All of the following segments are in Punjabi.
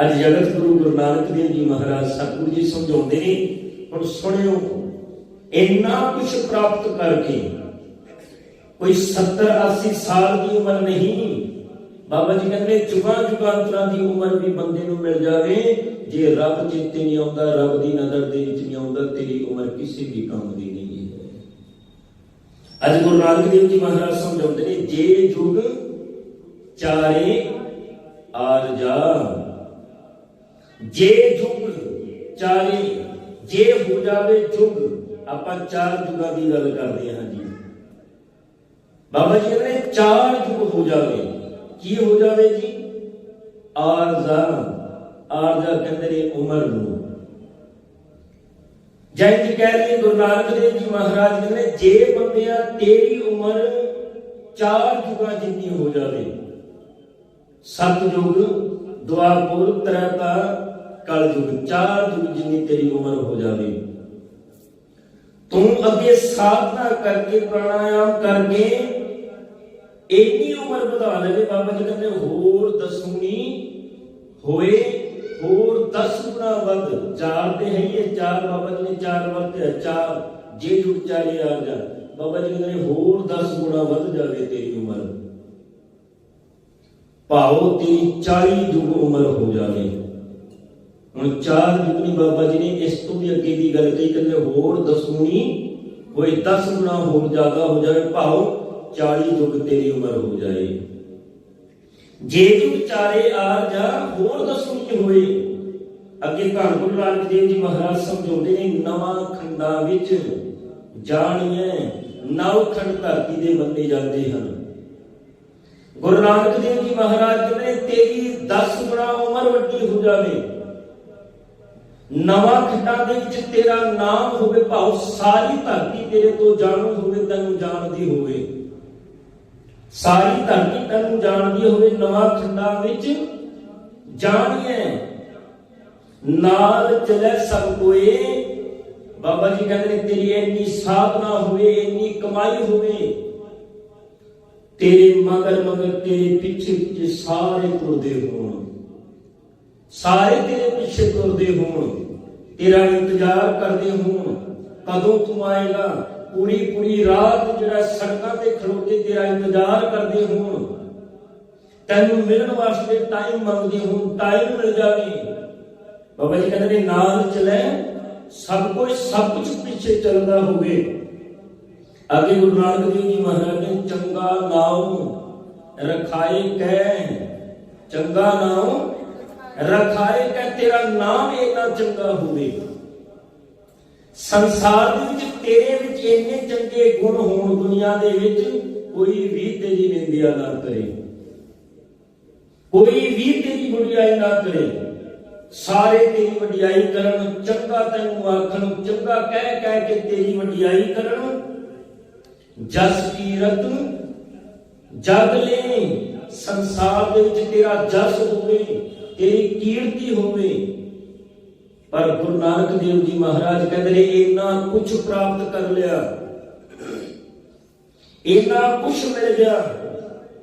ਅੱਜ ਜਗਤ ਗੁਰੂ ਗੁਰੂ ਨਾਨਕ ਦੇਵ ਜੀ ਮਹਾਰਾਜ ਸਤਿਗੁਰੂ ਜੀ ਸਮਝਾਉਂਦੇ ਨੇ, ਹੁਣ ਸੁਣਿਓ, ਇੰਨਾ ਕੁਝ ਪ੍ਰਾਪਤ ਕਰਕੇ ਕੋਈ 70 80 ਸਾਲ ਦੀ ਉਮਰ ਨਹੀਂ, ਬਾਬਾ ਜੀ ਕਹਿੰਦੇ ਜੁਗਾਂ ਜੁਗਾਂਤਰਾਂ ਦੀ ਉਮਰ ਵੀ ਬੰਦੇ ਨੂੰ ਮਿਲ ਜਾਵੇ, ਜੇ ਰੱਬ ਚਿੱਤੇ ਨਹੀਂ ਆਉਂਦਾ, ਰੱਬ ਦੀ ਨਜ਼ਰ ਦੇ ਵਿੱਚ ਨਹੀਂ ਆਉਂਦਾ, ਤੇਰੀ ਉਮਰ ਕਿਸੇ ਵੀ ਕੰਮ ਦੀ ਨਹੀਂ ਹੈ। ਅੱਜ ਗੁਰੂ ਨਾਨਕ ਦੇਵ ਜੀ ਮਹਾਰਾਜ ਸਮਝਾਉਂਦੇ ਨੇ, ਜੇ ਯੁਗ ਚਾਰੇ ਆਰ ਜਾ ਜੇ ਯੁਗ ਚਾਰੇ ਜੇ ਹੋ ਜਾਵੇ ਯੁਗ ਆਪਾਂ ਚਾਰ ਯੁਗਾਂ ਦੀ ਗੱਲ ਕਰਦੇ ਹਾਂ ਜੀ ਬਾਬਾ ਜੀ ਕਹਿੰਦੇ ਨੇ ਚਾਰ ਯੁਗ ਹੋ ਜਾਵੇ ਕੀ ਹੋ ਜਾਵੇ ਜੀ ਆਰਜ਼ਾ ਆਰਜ਼ਾ ਕਹਿੰਦੇ ਨੇ ਉਮਰ ਨੂੰ ਜੈ ਜੀ ਕਹਿ ਰਹੀ ਗੁਰੂ ਨਾਨਕ ਦੇਵ ਜੀ ਮਹਾਰਾਜ ਕਹਿੰਦੇ ਨੇ, ਜੇ ਬੰਦਿਆ ਤੇਰੀ ਉਮਰ ਚਾਰ ਯੁਗਾਂ ਜਿੰਨੀ ਹੋ ਜਾਵੇ ਸਤਯੁਗ ਦੁਆਪੁਰ ਤ੍ਰੇਤਾ ਕਲਯੁਗ ਚਾਰ ਯੁਗ ਜਿੰਨੀ ਤੇਰੀ ਉਮਰ ਹੋ ਜਾਵੇ। ਤੂੰ ਅੱਗੇ ਸਾਧਨਾ ਕਰਕੇ ਪ੍ਰਾਣਾਯਾਮ ਕਰਕੇ ਇੰਨੀ ਉਮਰ ਵਧਾ ਲਵੇ, ਬਾਬਾ ਜੀ ਕਹਿੰਦੇ, ਹੋਰ ਦਸੂਣੀ ਹੋਏ, ਹੋਰ 10 ਗੁਣਾ ਵੱਧ। ਚਾਰ ਤੇ ਹੈ ਹੀ ਇਹ ਚਾਰ ਬਾਬਾ ਜੀ ਨੇ, ਚਾਰ ਵਰਤੇ ਚਾਰ ਜੇ ਜੁੜ ਚਾਰੇ ਆ ਜਾ ਬਾਬਾ ਜੀ ਕਹਿੰਦੇ ਹੋਰ 10 ਗੁਣਾ ਵੱਧ ਜਾਵੇ ਤੇਰੀ ਉਮਰ। ਭਾਉ ਤੇਰੀ 40 ਯੁਗ ਉਮਰ ਹੋ ਜਾਵੇ। ਹੁਣ ਚਾਰ ਯੁਗ ਬਾਬਾ ਜੀ ਨੇ, ਇਸ ਤੋਂ ਵੀ ਅੱਗੇ ਦੀ ਗੱਲ ਕਹੀ, ਕਹਿੰਦੇ ਹੋਰ ਦਸੂਣੀ ਹੋਏ 10 ਗੁਣਾ ਹੋਰ ਜ਼ਿਆਦਾ ਹੋ ਜਾਵੇ, ਭਾਉ 40 ਯੁਗ ਤੇਰੀ ਉਮਰ ਹੋ ਜਾਏ। ਜੇ ਤੂੰ ਵਿਚਾਰੇ ਆ ਜਾ, ਹੋਰ ਦਸੂਣੀ ਹੋਏ। ਅੱਗੇ ਧੰਨ ਗੁਰੂ ਨਾਨਕ ਦੇਵ ਜੀ ਮਹਾਰਾਜ ਸਮਝਾਉਂਦੇ ਨੇ, ਨਵਾਂ ਖੰਡਾਂ ਵਿੱਚ ਜਾਣੀਏ ਨਵ ਖੰਡ ਧਰਤੀ ਦੇ ਬੰਦੇ ਜਾਂਦੇ ਹਨ। ਗੁਰੂ ਨਾਨਕ ਦੇਵ ਜੀ ਮਹਾਰਾਜ ਕਹਿੰਦੇ ਤੇਰੀ 10 ਗੁਣਾ ਉਮਰ ਵੱਡੀ ਹੋ ਜਾਵੇ। ਨਵਾਂ ਖੰਡਾਂ ਦੇ ਵਿੱਚ ਤੇਰਾ ਨਾਮ ਹੋਵੇ, ਭਾਉ ਸਾਰੀ ਧਰਤੀ ਤੇਰੇ ਤੋਂ ਜਾਣੂ ਹੋਵੇ, ਤੈਨੂੰ ਜਾਣਦੀ ਹੋਵੇ। ਸਾਰੀ ਧਰਤੀ ਤੈਨੂੰ ਜਾਣਦੀ ਹੋਵੇ, ਨਵਾਂ ਖੰਡਾਂ ਵਿੱਚ ਜਾਣੀਏ ਨਾਲ ਚਲੇ ਸਭ ਕੋਏ। ਬਾਬਾ ਜੀ ਕਹਿੰਦੇ ਨੇ, ਤੇਰੀ ਇੰਨੀ ਸਾਧਨਾ ਹੋਵੇ, ਇੰਨੀ ਕਮਾਈ ਹੋਵੇ ਤੇਰੇ ਮਗਰ ਮਗਰ ਤੇਰੇ ਪਿੱਛੇ ਪਿੱਛੇ ਸਾਰੇ ਤੁਰਦੇ ਹੋਣ। ਸਾਰੇ ਤੇਰੇ ਪਿੱਛੇ ਤੁਰਦੇ ਹੋਣ। ਤੇਰਾ ਇੰਤਜ਼ਾਰ ਕਰਦੇ ਹੋਣ। ਕਦੋਂ ਤੂੰ ਆਏਗਾ? ਪੂਰੀ ਪੂਰੀ ਰਾਤ ਜਿਹੜਾ ਸੜਕਾਂ ਤੇ ਖਲੋਤੇ ਤੇਰਾ ਇੰਤਜ਼ਾਰ ਕਰਦੇ ਹੋਣ। ਤੈਨੂੰ ਮਿਲਣ ਵਾਸਤੇ ਟਾਈਮ ਮੰਗਦੇ ਹੋਣ ਟਾਈਮ ਮਿਲ ਜਾਵੇ। ਬਾਬਾ ਜੀ ਕਹਿੰਦੇ ਨਾਲ ਚਲੇ। ਸਭ ਕੁਝ ਸਭ ਕੁਝ ਪਿੱਛੇ ਚੱਲਦਾ ਹੋਵੇ। ਅੱਗੇ ਗੁਰੂ ਨਾਨਕ ਦੇਵ ਜੀ ਮਹਾਰਾਜ ਨੇ ਚੰਗਾ ਨਾਮ ਰਖਾਏ ਕਹਿ ਚੰਗਾ ਨਾਮ ਰਖਾਏ ਕਹਿ ਤੇਰਾ ਨਾਮ ਇੰਨਾ ਚੰਗਾ ਹੋਵੇ ਸੰਸਾਰ ਦੇ ਵਿੱਚ ਤੇਰੇ ਵਿੱਚ ਇੰਨੇ ਚੰਗੇ ਗੁਣ ਹੋਣ ਦੁਨੀਆ ਦੇ ਵਿੱਚ, ਕੋਈ ਵੀ ਤੇਰੀ ਨਿੰਦਿਆ ਨਾ ਕਰੇ। ਕੋਈ ਵੀ ਤੇਰੀ ਬੁਰੀਾਈ ਨਾ ਕਰੇ। ਸਾਰੇ ਤੇਰੀ ਵਡਿਆਈ ਕਰਨ ਚੰਗਾ ਤੈਨੂੰ ਆਖਣ ਚੰਗਾ ਕਹਿ ਕਹਿ ਕੇ ਤੇਰੀ ਵਡਿਆਈ ਕਰਨ ਜਸ ਕੀਰਤ ਜਗ ਲੈ, ਸੰਸਾਰ ਦੇ ਵਿੱਚ ਤੇਰਾ ਜਸ ਹੋਵੇ, ਤੇਰੀ ਕੀਰਤੀ ਹੋਵੇ। ਪਰ ਗੁਰੂ ਨਾਨਕ ਦੇਵ ਜੀ ਮਹਾਰਾਜ ਕਹਿੰਦੇ ਨੇ, ਇੰਨਾ ਕੁਝ ਪ੍ਰਾਪਤ ਕਰ ਲਿਆ। ਇੰਨਾ ਕੁਝ ਮਿਲ ਗਿਆ।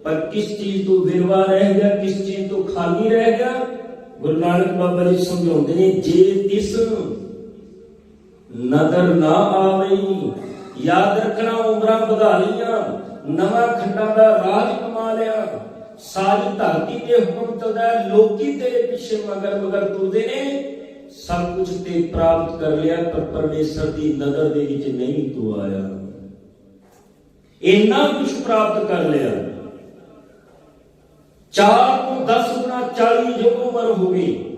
ਪਰ ਕਿਸ ਚੀਜ਼ ਤੋਂ ਵਿਰਵਾ ਰਹਿ ਗਿਆ, ਕਿਸ ਚੀਜ਼ ਤੋਂ ਖਾਲੀ ਰਹਿ ਗਿਆ? ਗੁਰੂ ਨਾਨਕ ਬਾਬਾ ਜੀ ਸਮਝਾਉਂਦੇ ਨੇ, ਜੇ ਤਿਸ ਨਦਰ ਨਾ ਆਵੇ ਯਾਦ ਰੱਖਣਾ ਉਮਰਾਂ ਵਧਾ ਲਈਆਂ ਨਵਾਂ ਖੰਡਾਂ ਦਾ ਰਾਜ ਕਮਾ ਲਿਆ। ਸਾਰੀ ਧਰਤੀ ਤੇ ਹੁਕਮ ਚੱਲਦਾ ਲੋਕੀ ਤੇਰੇ ਪਿੱਛੇ ਮਗਰ ਮਗਰ ਤੁਰਦੇ ਨੇ। ਸਭ ਕੁਝ ਤੇ ਪ੍ਰਾਪਤ ਕਰ ਲਿਆ, ਪਰ ਪਰਮੇਸ਼ਰ ਦੀ ਨਜ਼ਰ ਦੇ ਵਿੱਚ ਨਹੀਂ ਤੂੰ ਆਇਆ। ਇੰਨਾ ਕੁਝ ਪ੍ਰਾਪਤ ਕਰ ਲਿਆ। ਚਾਰ ਤੋਂ 10 ਗੁਣਾ 40 ਯੁੱਗ ਉਮਰ ਹੋ ਗਈ।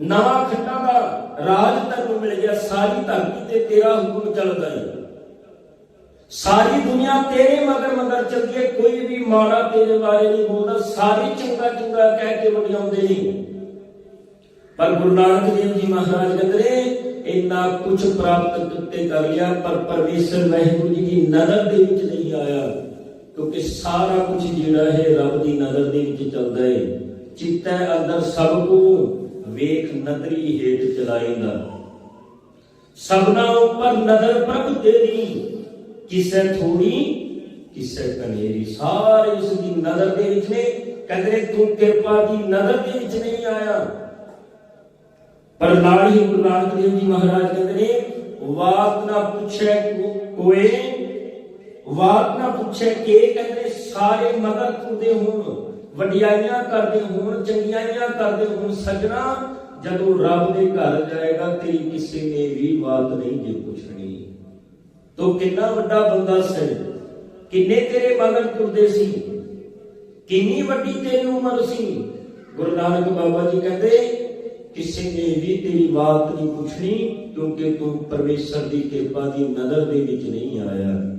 ਨਵਾਂ ਖੰਡਾਂ ਦਾ ਰਾਜ ਤੈਨੂੰ ਮਿਲ ਗਿਆ, ਸਾਰੀ ਧਰਤੀ ਤੇ ਤੇਰਾ ਹੁਕਮ ਚੱਲਦਾ ਹੈ। ਸਾਰੀ ਦੁਨੀਆ ਤੇਰੇ ਮਗਰ ਮਗਰ ਚੱਲਦੀ ਹੈ, ਕੋਈ ਵੀ ਮਾੜਾ ਤੇਰੇ ਬਾਰੇ ਨਹੀਂ ਬੋਲਦਾ, ਸਾਰੇ ਚੰਗਾ ਚੰਗਾ ਕਹਿ ਕੇ ਵਡਿਆਉਂਦੇ ਨੇ। ਪਰ ਗੁਰੂ ਨਾਨਕ ਦੇਵ ਜੀ ਮਹਾਰਾਜ ਕਹਿੰਦੇ ਇੰਨਾ ਕੁਝ ਪ੍ਰਾਪਤ ਕਿਤੇ ਕਰ ਲਿਆ, ਪਰ ਪਰਮੇਸ਼ਰ ਵਾਹਿਗੁਰੂ ਜੀ ਦੀ ਨਜ਼ਰ ਦੇ ਵਿੱਚ ਨਹੀਂ ਆਇਆ, ਕਿਉਂਕਿ ਸਾਰਾ ਕੁਝ ਜਿਹੜਾ ਹੈ ਰੱਬ ਦੀ ਨਜ਼ਰ ਦੇ ਵਿੱਚ ਚੱਲਦਾ ਹੈ। ਚਿੱਤੈ ਅੰਦਰ ਸਭ ਕੋ, ਵੇਖ ਨਦਰੀ ਹੇਠ ਚਲਾਏਗਾ। ਸਭਨਾ ਉੱਪਰ ਨਜ਼ਰ ਪ੍ਰਭ ਤੇਰੀ ਕਿਸੇ ਥੋੜੀ, ਕਿਸੇ ਕਨੇਰੀ ਸਾਰੇ ਇਸ ਦੀ ਨਜ਼ਰ ਦੇ ਵਿੱਚ ਨੇ। ਕਹਿੰਦੇ ਤੂੰ ਕਿਰਪਾ ਦੀ ਨਜ਼ਰ ਦੇ ਵਿੱਚ ਨਹੀਂ ਆਇਆ। ਪਰ ਨਾਲ ਹੀ ਗੁਰੂ ਨਾਨਕ ਦੇਵ ਜੀ ਮਹਾਰਾਜ ਕਹਿੰਦੇ ਨੇ ਵਾਤ ਨਾ ਪੁੱਛੇ ਕੋਏ ਵਾਤ ਨਾ ਪੁੱਛੇ ਕੇ? ਕਹਿੰਦੇ ਸਾਰੇ ਮਗਰ ਤੁਰਦੇ ਹੋਣ, ਵਡਿਆਈਆਂ ਕਰਦੇ ਹੋਣ, ਚੰਗਿਆਈਆਂ ਕਰਦੇ ਹੋਣ ਸੱਜਣਾ, ਜਦੋਂ ਰੱਬ ਦੇ ਘਰ ਜਾਏਗਾ, ਤੇਰੀ ਕਿਸੇ ਨੇ ਵੀ ਬਾਤ ਨਹੀਂ ਜੇ ਪੁੱਛਣੀ। ਤੂੰ ਕਿੰਨਾ ਵੱਡਾ ਬੰਦਾ ਸੀ? ਕਿੰਨੇ ਤੇਰੇ ਮਗਰ ਤੁਰਦੇ ਸੀ? ਕਿੰਨੀ ਵੱਡੀ ਤੇਰੀ ਉਮਰ ਸੀ? ਗੁਰੂ ਨਾਨਕ ਬਾਬਾ ਜੀ ਕਹਿੰਦੇ, ਕਿਸੇ ਨੇ ਵੀ ਤੇਰੀ ਬਾਤ ਨਹੀਂ ਪੁੱਛਣੀ, ਕਿਉਂਕਿ ਤੂੰ ਪਰਮੇਸ਼ਰ ਦੀ ਕਿਰਪਾ ਦੀ ਨਜ਼ਰ ਦੇ ਵਿੱਚ ਨਹੀਂ ਆਇਆ।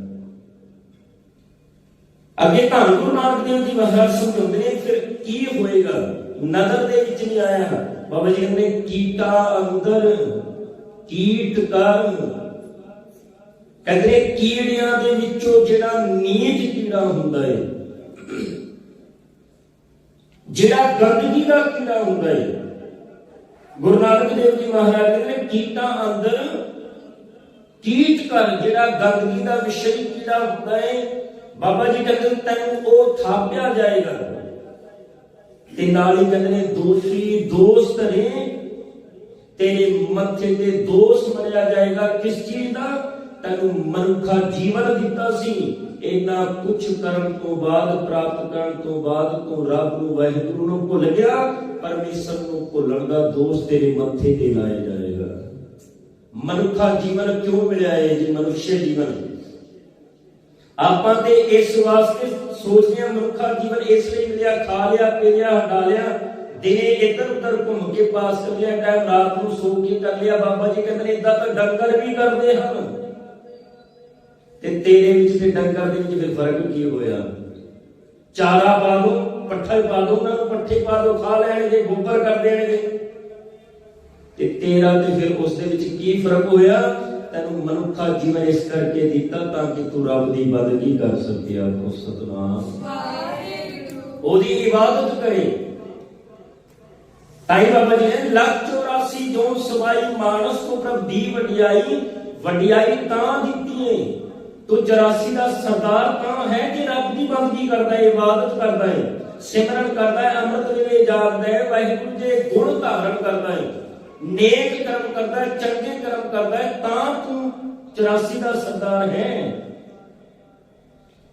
ਅੱਗੇ ਧੰਨ ਗੁਰੂ ਨਾਨਕ ਦੇਵ ਜੀ ਮਹਾਰਾਜ ਸਮਝਾਉਂਦੇ ਨੇ, ਫਿਰ ਕੀ ਹੋਏਗਾ? ਨਜ਼ਰ ਦੇ ਵਿੱਚ ਨਹੀਂ ਆਇਆ। ਬਾਬਾ ਜੀ ਕਹਿੰਦੇ, ਕੀਟਾ ਅੰਦਰ, ਕੀਟ ਕਰ ਕਹਿੰਦੇ ਕੀੜਿਆਂ ਦੇ ਵਿੱਚੋਂ ਜਿਹੜਾ ਨੀਚ ਕੀੜਾ ਹੁੰਦਾ ਹੈ ਜਿਹੜਾ ਗੰਦਗੀ ਦਾ ਕੀੜਾ ਹੁੰਦਾ ਹੈ ਗੁਰੂ ਨਾਨਕ ਦੇਵ ਜੀ ਮਹਾਰਾਜ ਕਹਿੰਦੇ ਨੇ ਕੀਟਾਂ ਅੰਦਰ ਕੀਟ ਕਰ ਜਿਹੜਾ ਗੰਦਗੀ ਦਾ ਵਿਸ਼ੇ ਕੀੜਾ ਹੁੰਦਾ ਹੈ ਬਾਬਾ ਜੀ ਕਹਿੰਦੇ ਨੇ ਤੈਨੂੰ ਉਹ ਥਾਪਿਆ ਜਾਏਗਾ। ਤੇ ਨਾਲ ਹੀ ਕਹਿੰਦੇ ਨੇ ਦੋਸ਼ੀ ਦੋਸਤ ਨੇ, ਤੇਰੇ ਮੱਥੇ ਤੇ ਦੋਸ਼ ਮਰਿਆ ਜਾਏਗਾ। ਕਿਸ ਚੀਜ਼ ਦਾ? ਤੈਨੂੰ ਮਨੁੱਖਾ ਜੀਵਨ ਦਿੱਤਾ ਸੀ, ਇੰਨਾ ਕੁਛ ਕਰਨ ਤੋਂ ਬਾਅਦ, ਪ੍ਰਾਪਤ ਕਰਨ ਤੋਂ ਬਾਅਦ ਤੂੰ ਰੱਬ ਨੂੰ, ਵਾਹਿਗੁਰੂ ਨੂੰ ਭੁੱਲ ਗਿਆ, ਪਰਮੇਸ਼ਰ ਨੂੰ ਭੁੱਲਣ ਦਾ ਦੋਸ਼ ਤੇਰੇ ਮੱਥੇ ਤੇ ਲਾਇਆ ਜਾਏਗਾ। ਮਨੁੱਖਾ ਜੀਵਨ ਕਿਉਂ ਮਿਲਿਆ ਹੈ ਜੀ? ਮਨੁੱਖ ਜੀਵਨ। ਆਪਾਂ ਤੇ ਇਸ ਵਾਸਤੇ ਸੋਚਦੇ ਹਾਂ ਮਨੁੱਖਾ ਜੀਵਨ ਇਸ ਲਈ ਮਿਲਿਆ, ਖਾ ਲਿਆ, ਪੀ ਲਿਆ, ਹਟਾ ਲਿਆ, ਦਿਨੇ ਇੱਧਰ ਉੱਧਰ ਘੁੰਮ ਕੇ ਪਾਸ ਕਰ ਲਿਆ, ਟਾਈਮ ਰਾਤ ਨੂੰ ਸੋ ਕੇ ਕਰ ਲਿਆ। ਬਾਬਾ ਜੀ ਕਹਿੰਦੇ ਨੇ, ਇਦਾਂ ਤਾਂ ਡੰਗਰ ਵੀ ਕਰਦੇ ਹਨ। ਤੇ ਤੇਰੇ ਵਿੱਚ ਤੇ ਡੰਗਰ ਦੇ ਵਿੱਚ ਫਿਰ ਫ਼ਰਕ ਕੀ ਹੋਇਆ? ਚਾਰਾ ਪਾ ਦੋ ਪੱਠਾ ਪਾ ਦੋ ਉਹਨਾਂ ਨੂੰ ਪੱਠੇ ਪਾ ਦੋ ਖਾ ਲੈਣਗੇ ਗੋਬਰ ਕਰ ਦੇਣਗੇ। ਤੇ ਤੇਰਾ ਤੇ ਫਿਰ ਉਸ ਦੇ ਵਿੱਚ ਕੀ ਫ਼ਰਕ ਹੋਇਆ? ਤੈਨੂੰ ਮਨੁੱਖਾ ਜੀਵਨ ਇਸ ਕਰਕੇ ਦਿੱਤਾ ਤਾਂ ਕਿ ਤੂੰ ਰੱਬ ਦੀ ਬੰਦਗੀ ਕਰ ਸਕੇ ਆਖੋ ਸਤਨਾਮ। ਉਹਦੀ ਇਬਾਦਤ ਕਰੇ। ਤਾਈ ਬਾਬਾ ਜੀ ਨੇ ਲੱਖ 84 ਜੋਨ ਸਵਾਈ ਮਾਨਸ ਕੋ ਪ੍ਰਭ ਦੀ ਵਡਿਆਈ ਵਡਿਆਈ ਤਾਂ ਦਿੱਤੀ ਏ। ਤੂੰ 84 ਦਾ ਸਰਦਾਰ ਤਾਂ ਹੈ ਕਿ ਰੱਬ ਦੀ ਬੰਦਗੀ ਕਰਦਾ ਹੈ ਇਬਾਦਤ ਕਰਦਾ ਹੈ ਸਿਮਰਨ ਕਰਦਾ ਹੈ ਅੰਮ੍ਰਿਤ ਵੇਲੇ ਜਾਗਦਾ ਹੈ ਵਾਹਿਗੁਰੂ ਦੇ ਗੁਣ ਧਾਰਨ ਕਰਦਾ ਹੈ ਨੇਕ ਕਰਮ ਕਰਦਾ ਹੈ ਚੰਗੇ ਕਰਮ ਕਰਦਾ ਹੈ ਤਾਂ ਤੂੰ 84 ਦਾ ਸਰਦਾਰ ਹੈ।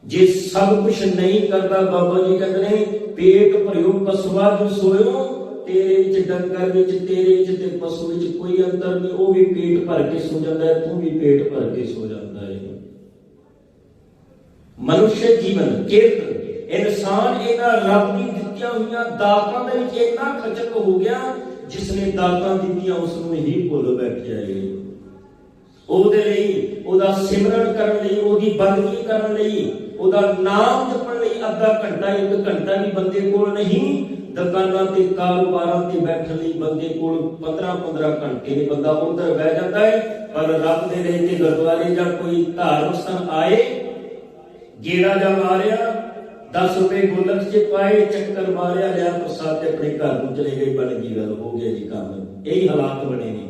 ਜੇ ਸਭ ਕੁਝ ਨਹੀਂ ਕਰਦਾ ਬਾਬਾ ਜੀ ਕਹਿੰਦੇ ਨੇ, ਪੇਟ ਭਰਿਓ ਪਸਵਾ ਜੋ ਸੋਇਓ, ਤੇਰੇ ਵਿੱਚ ਡੰਗਰ ਵਿੱਚ, ਤੇਰੇ ਵਿੱਚ ਤੇ ਪਸ਼ੂ ਵਿੱਚ ਕੋਈ ਅੰਤਰ ਨਹੀਂ, ਉਹ ਵੀ ਪੇਟ ਭਰ ਕੇ ਸੋ ਜਾਂਦਾ ਹੈ ਤੂੰ ਵੀ ਪੇਟ ਭਰ ਕੇ ਸੋ ਜਾਂਦਾ ਹੈ ਮਨੁੱਖ ਜੀਵਨ, ਕਿਰਤ, ਇਨਸਾਨ ਇਹਨਾਂ ਰੱਬ ਦੀ ਦਿੱਤੀਆਂ ਹੋਈਆਂ ਦਾਤਾਂ ਦੇ ਵਿੱਚ ਇੰਨਾ ਖਚਕ ਹੋ ਗਿਆ ਜਿਸ ਨੇ ਦਾਤਾਂ ਦਿੱਤੀਆਂ ਉਸ ਨੂੰ ਹੀ ਭੁੱਲ ਬੈਠਿਆ ਹੈ ਉਹਦੇ ਲਈ, ਉਹਦਾ ਸਿਮਰਨ ਕਰਨ ਲਈ, ਉਹਦੀ ਬੰਦਗੀ ਕਰਨ ਲਈ, ਉਹਦਾ ਨਾਮ ਜਪਣ ਲਈ ਅੱਧਾ ਘੰਟਾ, ਇੱਕ ਘੰਟਾ ਵੀ ਬੰਦੇ ਕੋਲ ਨਹੀਂ। ਦੁਕਾਨਾਂ ਤੇ, ਕਾਰੋਬਾਰਾਂ ਤੇ ਬੈਠਣ ਲਈ ਬੰਦੇ ਕੋਲ 15 15 ਘੰਟੇ ਨੇ ਬੰਦਾ ਉਧਰ ਬਹਿ ਜਾਂਦਾ ਹੈ ਪਰ ਰੱਬ ਦੇ ਲਈ ਤੇ ਗੁਰਦੁਆਰੇ ਜਾਂ ਕੋਈ ਧਾਰਮਿਕ ਸਥਾਨ ਆਏ ਗੇੜਾ ਜਾ ਮਾਰਿਆ 10 ਰੁਪਏ ਗੁਲਕ ਚ ਪਾਏ, ਚੱਕਰ ਮਾਰਿਆ, ਲਿਆ ਪ੍ਰਸਾਦ ਤੇ ਆਪਣੇ ਘਰ ਨੂੰ ਚਲੇ ਗਏ, ਬਣ ਗਈ ਗੱਲ, ਹੋ ਗਿਆ ਜੀ ਕੰਮ। ਇਹੀ ਹਾਲਾਤ ਬਣੇ ਨੇ।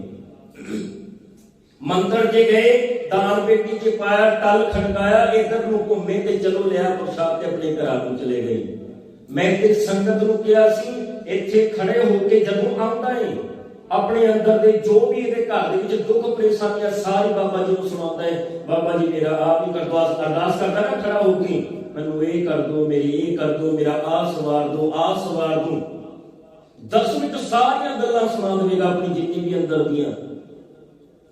ਮੰਦਰ ਜੇ ਗਏ ਦਾਨ ਪੇਟੀ ਚ ਪਾਇਆ, ਟਲ ਖੜਕਾਇਆ, ਇਧਰ ਨੂੰ ਘੁੰਮੇ ਤੇ ਚਲੋ ਲਿਆ ਪ੍ਰਸਾਦ ਤੇ ਆਪਣੇ ਘਰਾਂ ਨੂੰ ਚਲੇ ਗਏ। ਮੈਂ ਤੇ ਸੰਗਤ ਨੂੰ ਕਿਹਾ ਸੀ, ਇੱਥੇ ਖੜੇ ਹੋ ਕੇ ਜਦੋਂ ਆਉਂਦਾ ਏ ਆਪਣੇ ਅੰਦਰ ਦੇ ਜੋ ਵੀ ਇਹਦੇ ਘਰ ਦੇ ਵਿੱਚ ਦੁੱਖ, ਪਰੇਸ਼ਾਨੀਆਂ ਸਾਰੀ ਬਾਬਾ ਜੀ ਨੂੰ ਸੁਣਾਉਂਦਾ ਹੈ। ਬਾਬਾ ਜੀ ਮੇਰਾ ਆਪ ਹੀ ਕਰਦਵਾਸ ਅਰਦਾਸ ਕਰਦਾ ਨਾ, ਖੜਾ ਹੋ ਕੇ, ਮੈਨੂੰ ਇਹ ਕਰ ਦੋ ਮੇਰੀ ਇਹ ਕਰ ਦੋ ਮੇਰਾ ਆਹ ਸਵਾਰ ਦੋ ਆਹ ਸਵਾਰ ਦੋ 10 ਮਿੰਟ ਸਾਰੀਆਂ ਗੱਲਾਂ ਸੁਣਾ ਦੇਵੇਗਾ ਆਪਣੀ ਜਿੰਨੀ ਵੀ ਅੰਦਰ ਦੀਆਂ।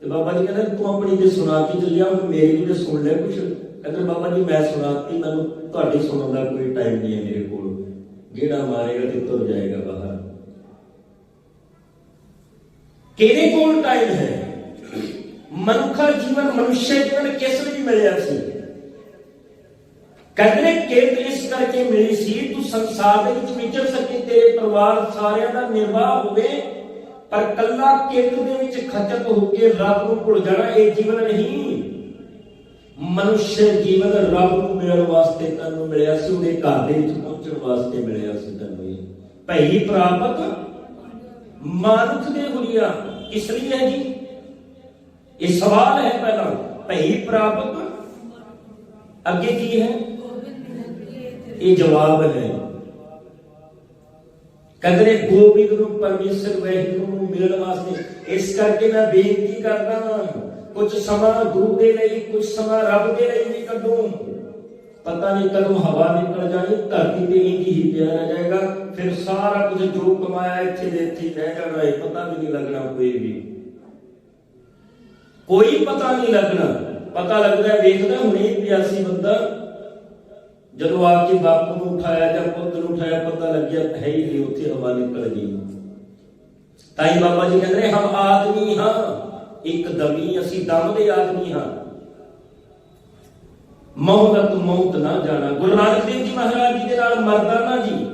ਤੇ ਬਾਬਾ ਜੀ ਕਹਿੰਦੇ, ਤੂੰ ਆਪਣੀ ਤੇ ਸੁਣਾ ਕੇ ਚੱਲਿਆ, ਹੁਣ ਮੇਰੀ ਵੀ ਤੇ ਸੁਣ ਲੈ ਕੁਛ। ਕਹਿੰਦਾ, ਬਾਬਾ ਜੀ, ਮੈਂ ਸੁਣਾਤੀ ਮੈਨੂੰ ਤੁਹਾਡੀ ਸੁਣਨ ਦਾ ਕੋਈ ਟਾਈਮ ਨਹੀਂ ਹੈ ਮੇਰੇ ਕੋਲ। ਜਿਹੜਾ ਮਾਰੇਗਾ ਤੇ ਤੁਰ ਜਾਏਗਾ ਬਾਹਰ। ਕਿਹਦੇ ਕੋਲ ਟਾਈਮ ਹੈ ਮਨੁੱਖਾ ਜੀਵਨ ਮਨੁੱਖ ਜੀਵਨ ਕਿਸ ਲਈ ਮਿਲਿਆ ਸੀ ਕਹਿੰਦੇ ਕਿਰਤ ਇਸ ਕਰਕੇ ਮਿਲੀ ਸੀ ਤੂੰ ਸੰਸਾਰ ਦੇ ਵਿੱਚ ਵਿਚਰ ਸਕੇ ਤੇਰੇ ਪਰਿਵਾਰ ਸਾਰਿਆਂ ਦਾ ਨਿਰਵਾਹ ਹੋਵੇ ਪਰ ਕੱਲਾ ਕਿਰਤ ਦੇ ਵਿੱਚ ਖਚਕ ਹੋ ਕੇ ਰੱਬ ਨੂੰ ਭੁੱਲ ਜਾਣਾ ਇਹ ਜੀਵਨ ਨਹੀਂ ਮਨੁੱਖ ਜੀਵਨ ਰੱਬ ਨੂੰ ਮਿਲਣ ਵਾਸਤੇ ਤੈਨੂੰ ਮਿਲਿਆ ਸੀ ਉਹਦੇ ਘਰ ਦੇ ਵਿੱਚ ਪਹੁੰਚਣ ਵਾਸਤੇ ਮਿਲਿਆ ਸੀ ਤੈਨੂੰ ਇਹ ਭਈ ਪ੍ਰਾਪਤ ਮਾਨੁਖ ਦੇ ਹੁਰੀਆ ਕਿਸ ਲਈ ਹੈ ਜੀ ਇਹ ਸਵਾਲ ਹੈ ਪਹਿਲਾਂ ਭਈ ਪ੍ਰਾਪਤ ਅੱਗੇ ਕੀ ਹੈ ਇਹ ਜਵਾਬ ਹੈ ਕਹਿੰਦੇ ਨੇ ਗੋਬਿੰਦ ਨੂੰ ਪਰਮੇਸ਼ਰ ਵੈਗੁਰੂ ਨੂੰ ਮਿਲਣ ਵਾਸਤੇ ਇਸ ਕਰਕੇ ਮੈਂ ਬੇਨਤੀ ਕਰਦਾ ਹਾਂ ਕੁਝ ਸਮਾਂ ਗੁਰੂ ਦੇ ਲਈ ਕੁਝ ਸਮਾਂ ਰੱਬ ਦੇ ਲਈ ਵੀ ਕੱਢੋ ਪਤਾ ਨਹੀਂ ਕਦੋਂ ਹਵਾ ਨਿਕਲ ਜਾਣੀ ਧਰਤੀ ਤੇ ਇੰਜ ਹੀ ਪਿਆ ਰਹਿ ਜਾਏਗਾ ਫਿਰ ਸਾਰਾ ਕੁਝ ਜੋ ਕਮਾਇਆ ਇੱਥੇ ਦੇ ਇੱਥੇ ਹੀ ਰਹਿ ਜਾਣਾ ਹੈ ਪਤਾ ਵੀ ਨਹੀਂ ਲੱਗਣਾ ਕੋਈ ਵੀ ਕੋਈ ਪਤਾ ਨਹੀਂ ਲੱਗਣਾ ਪਤਾ ਲੱਗਦਾ ਹੈ, ਵੇਖਦਾ ਹੁਣੇ ਪਿਆਸੀ ਬੰਦਾ ਜਦੋਂ ਆ ਕੇ ਬਾਪੂ ਨੂੰ ਉਠਾਇਆ ਜਾਂ ਪੁੱਤ ਨੂੰ ਉਠਾਇਆ ਪਤਾ ਲੱਗਿਆ ਹੈ ਹੀ ਨਹੀਂ ਉੱਥੇ ਹਵਾ ਨਿਕਲ ਗਈ ਤਾਈ ਬਾਬਾ ਜੀ ਕਹਿੰਦੇ ਨੇ ਹਮ ਆਦਮੀ ਹਾਂ ਇੱਕ ਦਮੀ ਅਸੀਂ ਦਮ ਦੇ ਆਦਮੀ ਹਾਂ ਮੌਤ ਮੌਤ ਨਾ ਜਾਣਾ। ਗੁਰੂ ਨਾਨਕ ਦੇਵ ਜੀ ਮਹਾਰਾਜ ਜੀ ਦੇ ਨਾਲ ਮਰਦਾਨਾ ਜੀ।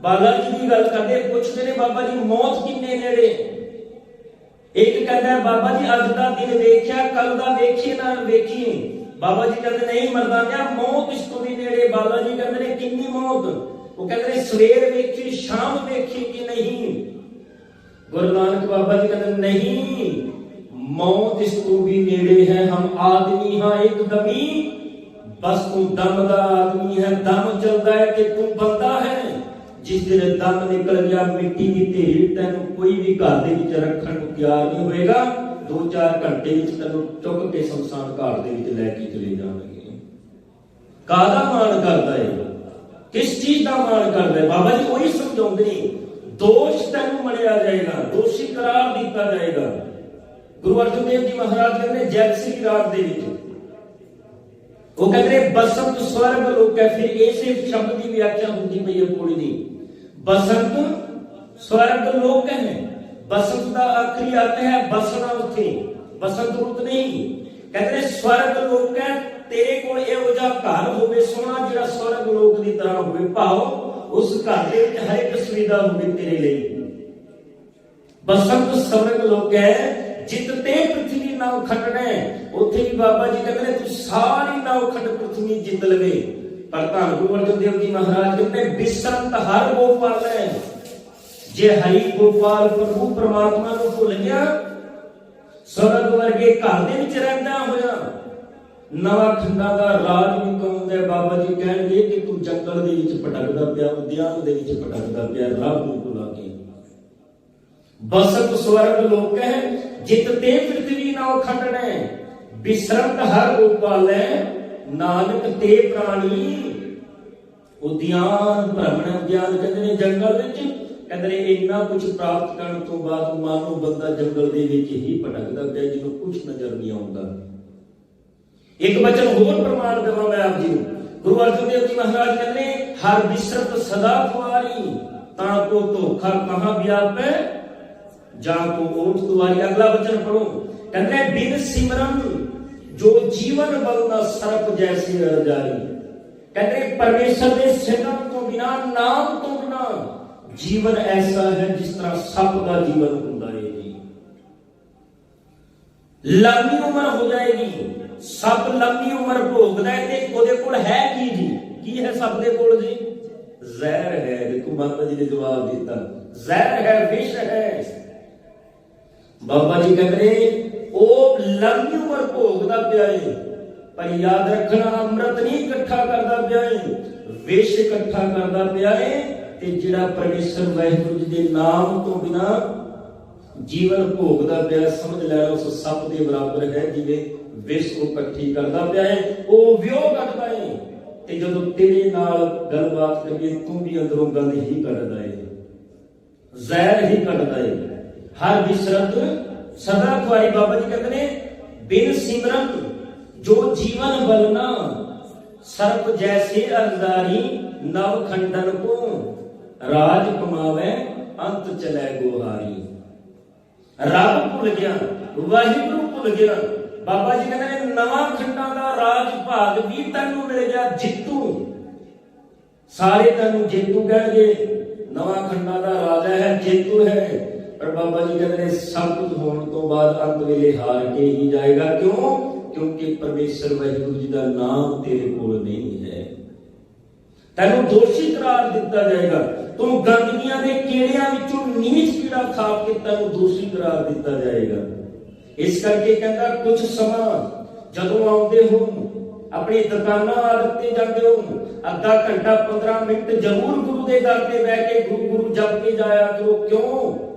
ਬਾਲਾ ਜੀ ਦੀ ਗੱਲ ਕਰਦੇ, ਪੁੱਛਦੇ ਨੇ ਬਾਬਾ ਜੀ, ਮੌਤ ਕਿੰਨੇ ਨੇੜੇ? ਇੱਕ ਕਹਿੰਦਾ, ਬਾਬਾ ਜੀ, ਅੱਜ ਦਾ ਦਿਨ ਵੇਖਿਆ ਕੱਲ ਦਾ ਵੇਖੀ ਨਾ ਵੇਖੀ ਬਾਬਾ ਜੀ ਕਹਿੰਦੇ, ਨਹੀਂ ਮਰਦਾਨਿਆ ਮੌਤ ਇਸ ਤੋਂ ਵੀ ਨੇੜੇ। ਬਾਬਾ ਜੀ ਕਹਿੰਦੇ ਨੇ, ਕਿੰਨੀ ਮੌਤ? ਉਹ ਕਹਿੰਦੇ ਨੇ, ਸਵੇਰ ਵੇਖੀ, ਸ਼ਾਮ ਵੇਖੀ ਕਿ ਨਹੀਂ? ਗੁਰੂ ਨਾਨਕ ਬਾਬਾ ਜੀ ਕਹਿੰਦੇ, ਨਹੀਂ। ਮੌਤ ਇਸ ਤੋਂ ਵੀ ਨੇੜੇ ਹੈ, ਹਮ ਆਦਮੀ ਹਾਂ ਇੱਕ ਦਮੀ ਬਸ ਤੂੰ ਦਮ ਦਾ ਆਦਮੀ ਹੈ, ਦਮ ਚੱਲਦਾ ਹੈ ਕਿ ਤੂੰ ਬੰਦਾ ਹੈ। ਜਿਸ ਦਿਨ ਦਮ ਨਿਕਲ ਗਿਆ, ਮਿੱਟੀ ਦੀ ਢੇਰ ਤੈਨੂੰ ਕੋਈ ਵੀ ਘਰ ਦੇ ਵਿੱਚ ਰੱਖਣ ਨੂੰ ਤਿਆਰ ਨਹੀਂ ਹੋਏਗਾ। 2-4 ਘੰਟੇ ਵਿੱਚ ਤੈਨੂੰ ਚੁੱਕ ਕੇ ਸ਼ਮਸ਼ਾਨ ਘਾਟ ਦੇ ਵਿੱਚ ਲੈ ਕੇ ਚਲੇ ਜਾਣਗੇ। ਕਾਹਦਾ ਮਾਣ ਕਰਦਾ ਹੈ ਕਿਸ ਚੀਜ਼ ਦਾ ਮਾਣ ਕਰਦਾ ਹੈ ਬਾਬਾ ਜੀ, ਉਹੀ ਸਮਝਾਉਂਦੇ ਨੇ, ਦੋਸ਼ ਤੈਨੂੰ ਮੜਿਆ ਜਾਏਗਾ, ਦੋਸ਼ੀ ਕਰਾਰ ਦਿੱਤਾ ਜਾਏਗਾ। ਗੁਰੂ ਅਰਜਨ ਦੇਵ ਜੀ ਮਹਾਰਾਜ ਕਹਿੰਦੇ ਨੇ ਜੈਤ ਸਿੰਘ ਰਾਗ ਦੇ ਵਿੱਚ ਉਹ ਕਹਿੰਦੇ ਨੇ ਬਸੰਤ ਸਵਰਗ ਲੋਕ ਹੈ ਫਿਰ ਇਸੇ ਸ਼ਬਦ ਦੀ ਵਿਆਖਿਆ ਹੁੰਦੀ ਪਈ ਹੈ ਕੋੜੀ ਦੀ ਬਸੰਤ ਸਵਰਗ ਲੋਕ ਹੈ ਬਸੰਤ ਦਾ ਆਖਰੀ ਅਰਥ ਹੈ ਬਸਣਾ ਉੱਥੇ ਬਸੰਤ ਰੁੱਤ ਨਹੀਂ ਕਹਿੰਦੇ ਨੇ ਸਵਰਗ ਲੋਕ ਹੈ ਤੇਰੇ ਕੋਲ ਇਹੋ ਜਿਹਾ ਘਰ ਹੋਵੇ ਸੋਹਣਾ ਜਿਹੜਾ ਸਵਰਗ ਲੋਕ ਦੀ ਤਰ੍ਹਾਂ ਹੋਵੇ ਭਾਵ ਉਸ ਘਰ ਦੇ ਵਿੱਚ ਹਰ ਇੱਕ ਸੁਵਿਧਾ ਹੋਵੇ ਤੇਰੇ ਲਈ ਬਸੰਤ ਸਵਰਗ ਲੋਕ ਹੈ ਜਿਤ ਤੇ ਪ੍ਰਥਵੀ ਨਾਉ ਖਟਣੇ ਉੱਥੇ ਵੀ ਬਾਬਾ ਜੀ ਕਹਿੰਦੇ ਨੇ ਤੂੰ ਸਾਰੀ ਨਾਉ ਖਟ ਪ੍ਰਥਵੀ ਜਿੱਤ ਲਵੇ ਪਰ ਧੰਨ ਗੁਰੂ ਅਰਜਨ ਦੇਵ ਜੀ ਮਹਾਰਾਜ ਕਹਿੰਦੇ ਬਿਸਰੰਤ ਹਰ ਗੋਪਾਲ ਹੈ ਜੇ ਹਰੀ ਗੋਪਾਲ ਪ੍ਰਭੂ ਪ੍ਰਮਾਤਮਾ ਨੂੰ ਭੁੱਲ ਗਿਆ ਸਵਰਗ ਵਰਗੇ ਘਰ ਦੇ ਵਿੱਚ ਰਹਿੰਦਾ ਹੋਇਆ ਨਵਾਂ ਖੰਡਾ ਦਾ ਰਾਜ ਵੀ ਕਹਉਂਦਾ ਬਾਬਾ ਜੀ ਕਹਿਣਗੇ ਕਿ ਤੂੰ ਜੰਗਲ ਦੇ ਵਿੱਚ ਭਟਕਦਾ ਪਿਆ ਉਦਿਆਨ ਦੇ ਵਿੱਚ ਭਟਕਦਾ ਪਿਆ ਰੱਬ ਨੂੰ ਭੁਲਾ ਕੇ ਬਸਤ ਸਵਰਗ ਲੋਕ ਹੈ ਜਿਤ ਤੇ ਪ੍ਰithvi ਨਾਉ ਖੰਡਣੈ ਬਿਸਰਤ ਹਰ ਗੋਪਾਲੈ ਨਾਨਕ ਤੇ ਪ੍ਰਾਣੀ। ਉਦਿਆਨ ਭ੍ਰਮਣ ਉਦਿਆਨ ਕਹਿੰਦੇ ਨੇ ਜੰਗਲ ਵਿੱਚ। ਕਹਿੰਦੇ ਨੇ ਇੰਨਾ ਕੁਝ ਪ੍ਰਾਪਤ ਕਰਨ ਤੋਂ ਬਾਅਦ ਮਾਨੋ ਬੰਦਾ ਜੰਗਲ ਦੇ ਵਿੱਚ ਹੀ ਭਟਕਦਾ ਪਿਆ, ਜਿਹਨੂੰ ਕੁਝ ਨਜ਼ਰ ਨਹੀਂ ਆਉਂਦਾ। ਇੱਕ ਬਚਨ ਹੋਰ ਪ੍ਰਮਾਣ ਦੇਵਾਂ ਮੈਂ ਆਪ ਜੀ ਨੂੰ। ਗੁਰੂ ਅਰਜਨ ਦੇਵ ਜੀ ਮਹਾਰਾਜ ਕਹਿੰਦੇ ਹਰ ਬਿਸਰਤ ਸਦਾ ਕੁਆਰੀ, ਤਾਂ ਕੋ ਧੋਖਾ ਕਹਾ ਵਿਆਪੈ? ਜਾਂ ਕੋ ਓਟ ਤੁਆਰੀ ਅਗਲਾ ਵਚਨ ਪੜੋ ਕਹਿੰਦੇ ਬਿਨ ਸਿਮਰਨ ਜੋ ਜੀਵਨ ਬਲਦਾ ਸਰਪ ਜੈਸੀ ਅਰਜਾਰੀ ਕਹਿੰਦੇ ਪਰਮੇਸ਼ਰ ਦੇ ਸਿਮਰਨ ਤੋਂ ਬਿਨਾ, ਨਾਮ ਤੋਂ ਬਿਨਾ ਜੀਵਨ ਐਸਾ ਹੈ ਜਿਸ ਤਰ੍ਹਾਂ ਸੱਪ ਦਾ ਜੀਵਨ ਹੁੰਦਾ ਹੈ ਜੀ ਲੰਮੀ ਉਮਰ ਹੋ ਜਾਏਗੀ। ਸੱਪ ਲੰਮੀ ਉਮਰ ਭੋਗਦਾ ਹੈ ਤੇ ਉਹਦੇ ਕੋਲ ਹੈ ਕੀ ਜੀ? ਕੀ ਹੈ ਸਭ ਦੇ ਕੋਲ ਜੀ? ਜ਼ਹਿਰ ਹੈ। ਦੇਖੋ ਬਾਬਾ ਜੀ ਨੇ ਜਵਾਬ ਦਿੱਤਾ। ਜ਼ਹਿਰ ਹੈ, ਵਿਸ਼ ਹੈ। ਬਾਬਾ ਜੀ ਕਹਿੰਦੇ ਉਹ ਲੰਮੀ ਉਮਰ ਭੋਗਦਾ ਪਿਆ ਏ, ਪਰ ਯਾਦ ਰੱਖਣਾ ਅੰਮ੍ਰਿਤ ਨਹੀਂ ਇਕੱਠਾ ਕਰਦਾ ਪਿਆ ਏ, ਵਿਸ਼ ਇਕੱਠਾ ਕਰਦਾ ਪਿਆ ਏ, ਤੇ ਜਿਹੜਾ ਪਰਮੇਸ਼ਰ ਵਾਹਿਗੁਰੂ ਜੀ ਦੇ ਨਾਮ ਤੋਂ ਬਿਨਾ ਜੀਵਨ ਭੋਗਦਾ ਪਿਆ, ਸਮਝ ਲੈ ਉਸ ਸੱਪ ਦੇ ਬਰਾਬਰ ਹੈ ਜਿਵੇਂ ਵਿਸ਼ ਉਹ ਇਕੱਠੀ ਕਰਦਾ ਪਿਆ ਏ, ਉਹ ਵਿਉ ਕੱਢਦਾ ਏ, ਤੇ ਜਦੋਂ ਤੇਰੇ ਨਾਲ ਗੱਲਬਾਤ ਕਰੀਏ, ਤੂੰ ਵੀ ਅੰਦਰੋਂ ਗੱਲ ਹੀ ਕਰਦਾ ਏ, ਜ਼ਹਿਰ ਹੀ ਕੱਢਦਾ ਏ। ਹਰ ਬਿਸਰਤ ਸਦਾ ਤੁਹਾਰੀ ਬਾਬਾ ਜੀ ਕਹਿੰਦੇ ਨੇ, ਬਿਨ ਸਿਮਰਨ ਜੋ ਜੀਵਨ ਬਲਨਾ, ਸਰਪ ਜੈਸੇ ਅਰਦਾਰੀ ਨਵ ਖੰਡਨ ਕੋ, ਰਾਜ ਕਮਾਵੇ, ਅੰਤ ਚਲੇ ਗੋਹਾਰੀ। ਰੱਬ ਭੁੱਲ ਗਿਆ, ਵਾਹਿਗੁਰੂ ਭੁੱਲ ਗਿਆ, ਬਾਬਾ ਜੀ ਕਹਿੰਦੇ ਨੇ, ਨਵਾਂ ਖੰਡਾਂ ਦਾ ਰਾਜ ਭਾਗ ਵੀ ਤੈਨੂੰ ਮਿਲ ਗਿਆ, ਜਿੱਤੂ। ਸਾਰੇ ਤੈਨੂੰ ਜੇਤੂ ਕਹਿਣਗੇ, ਨਵਾਂ ਖੰਡਾਂ ਦਾ ਰਾਜਾ ਹੈ, ਜੇਤੂ ਹੈ। ਪਰ ਬਾਬਾ ਜੀ ਕਹਿੰਦੇ ਨੇ, ਸਭ ਕੁਝ ਹੋਣ ਤੋਂ ਬਾਅਦ ਅੰਤ ਵੇਲੇ ਹਾਰ ਕੇ ਹੀ ਜਾਏਗਾ। ਕਿਉਂ? ਕਿਉਂਕਿ ਪਰਮੇਸ਼ਰ ਵਾਹਿਗੁਰੂ ਜੀ ਦਾ ਨਾਮ ਤੇਰੇ ਕੋਲ ਨਹੀਂ ਹੈ। ਤੈਨੂੰ ਦੋਸ਼ੀ ਕਰਾਰ ਦਿੱਤਾ ਜਾਏਗਾ। ਤੂੰ ਗੰਦਗੀਆਂ ਦੇ ਕੀੜਿਆਂ ਵਿੱਚੋਂ ਨੀਚ ਕੀੜਾ ਖਾ ਕੇ ਤੈਨੂੰ ਦੋਸ਼ੀ ਕਰਾਰ ਦਿੱਤਾ ਜਾਏਗਾ। ਇਸ ਕਰਕੇ ਕਹਿੰਦਾ, ਕੁਝ ਸਮਾਂ ਜਦੋਂ ਆਉਂਦੇ ਹੋ ਆਪਣੀ ਦੁਕਾਨਾਂ ਆਦਤ ਤੇ ਜਾਂਦੇ ਹੋ ਅੱਧਾ ਘੰਟਾ 15 ਮਿੰਟ ਜ਼ਰੂਰ ਗੁਰੂ ਦੇ ਦਰ ਤੇ ਬਹਿ ਕੇ ਗੁਰੂ ਗੁਰੂ ਜਪ ਕੇ ਜਾਇਆ ਕਰੋ। ਕਿਉਂ?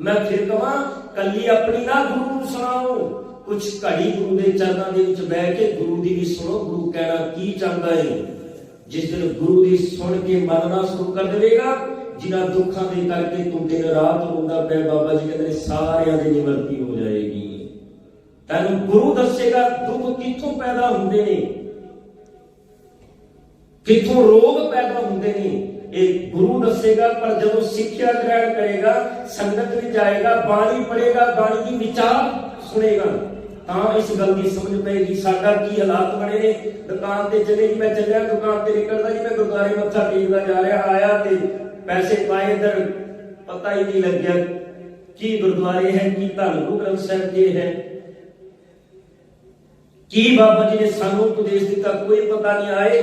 ਮੈਂ ਫਿਰ ਕਹਾਂ, ਕੱਲੀ ਆਪਣੀ ਨਾ ਗੁਰੂ ਨੂੰ ਸੁਣਾਓ। ਕੁਝ ਘੜੀ ਗੁਰੂ ਦੇ ਚਰਨਾਂ ਦੇ ਵਿੱਚ ਬਹਿ ਕੇ ਗੁਰੂ ਦੀ ਵੀ ਸੁਣੋ, ਗੁਰੂ ਕਹਿਣਾ ਕੀ ਚਾਹੁੰਦਾ ਹੈ ਜਿਸ ਦਿਨ ਗੁਰੂ ਦੀ ਸੁਣ ਕੇ ਮੰਨਣਾ ਸ਼ੁਰੂ ਕਰ ਦੇਵੇਗਾ, ਜਿਨ੍ਹਾਂ ਦੁੱਖਾਂ ਦੇ ਕਰਕੇ ਤੂੰ ਦਿਨ ਰਾਤ ਰੋਂਦਾ ਪਿਆ, ਬਾਬਾ ਜੀ ਕਹਿੰਦੇ ਨੇ, ਸਾਰਿਆਂ ਦੀ ਨਿਵਰਤੀ ਹੋ ਜਾਏਗੀ। ਤੈਨੂੰ ਗੁਰੂ ਦੱਸੇਗਾ, ਦੁੱਖ ਕਿੱਥੋਂ ਪੈਦਾ ਹੁੰਦੇ ਨੇ? ਕਿੱਥੋਂ ਰੋਗ ਪੈਦਾ ਹੁੰਦੇ ਨੇ? ਇਹ ਗੁਰੂ ਦੱਸੇਗਾ, ਪਰ ਜਦੋਂ ਸਿੱਖਿਆ ਗ੍ਰਹਿਣ ਕਰੇਗਾ, ਸੰਗਤ ਵਿੱਚ ਜਾਏਗਾ, ਬਾਣੀ ਪੜ੍ਹੇਗਾ, ਬਾਣੀ ਦੀ ਵਿਚਾਰ ਸੁਣੇਗਾ, ਤਾਂ ਇਸ ਗੱਲ ਦੀ ਸਮਝ ਪਏਗੀ। ਸਾਡਾ ਕੀ ਹਾਲਾਤ ਬਣੇ ਨੇ? ਦੁਕਾਨ ਤੇ ਚਲੇ ਜੀ, ਮੈਂ ਚੱਲਿਆ, ਦੁਕਾਨ ਤੇ ਨਿਕਲਦਾ ਜੀ, ਮੈਂ ਗੁਰਦੁਆਰੇ ਮੱਥਾ ਟੇਕਦਾ ਜਾ ਰਿਹਾ, ਆਇਆ ਤੇ ਪੈਸੇ ਪਾਏ ਇਧਰ, ਪਤਾ ਹੀ ਨਹੀਂ ਲੱਗਿਆ ਕੀ ਗੁਰਦੁਆਰੇ ਹੈ, ਕੀ ਧੰਨ ਗੁਰੂ ਗ੍ਰੰਥ ਸਾਹਿਬ ਜੀ ਹੈ। ਕੀ ਬਾਬਾ ਜੀ ਨੇ ਸਾਨੂੰ ਉਪਦੇਸ਼ ਦਿੱਤਾ, ਕੋਈ ਪਤਾ ਨਹੀਂ ਆਏ।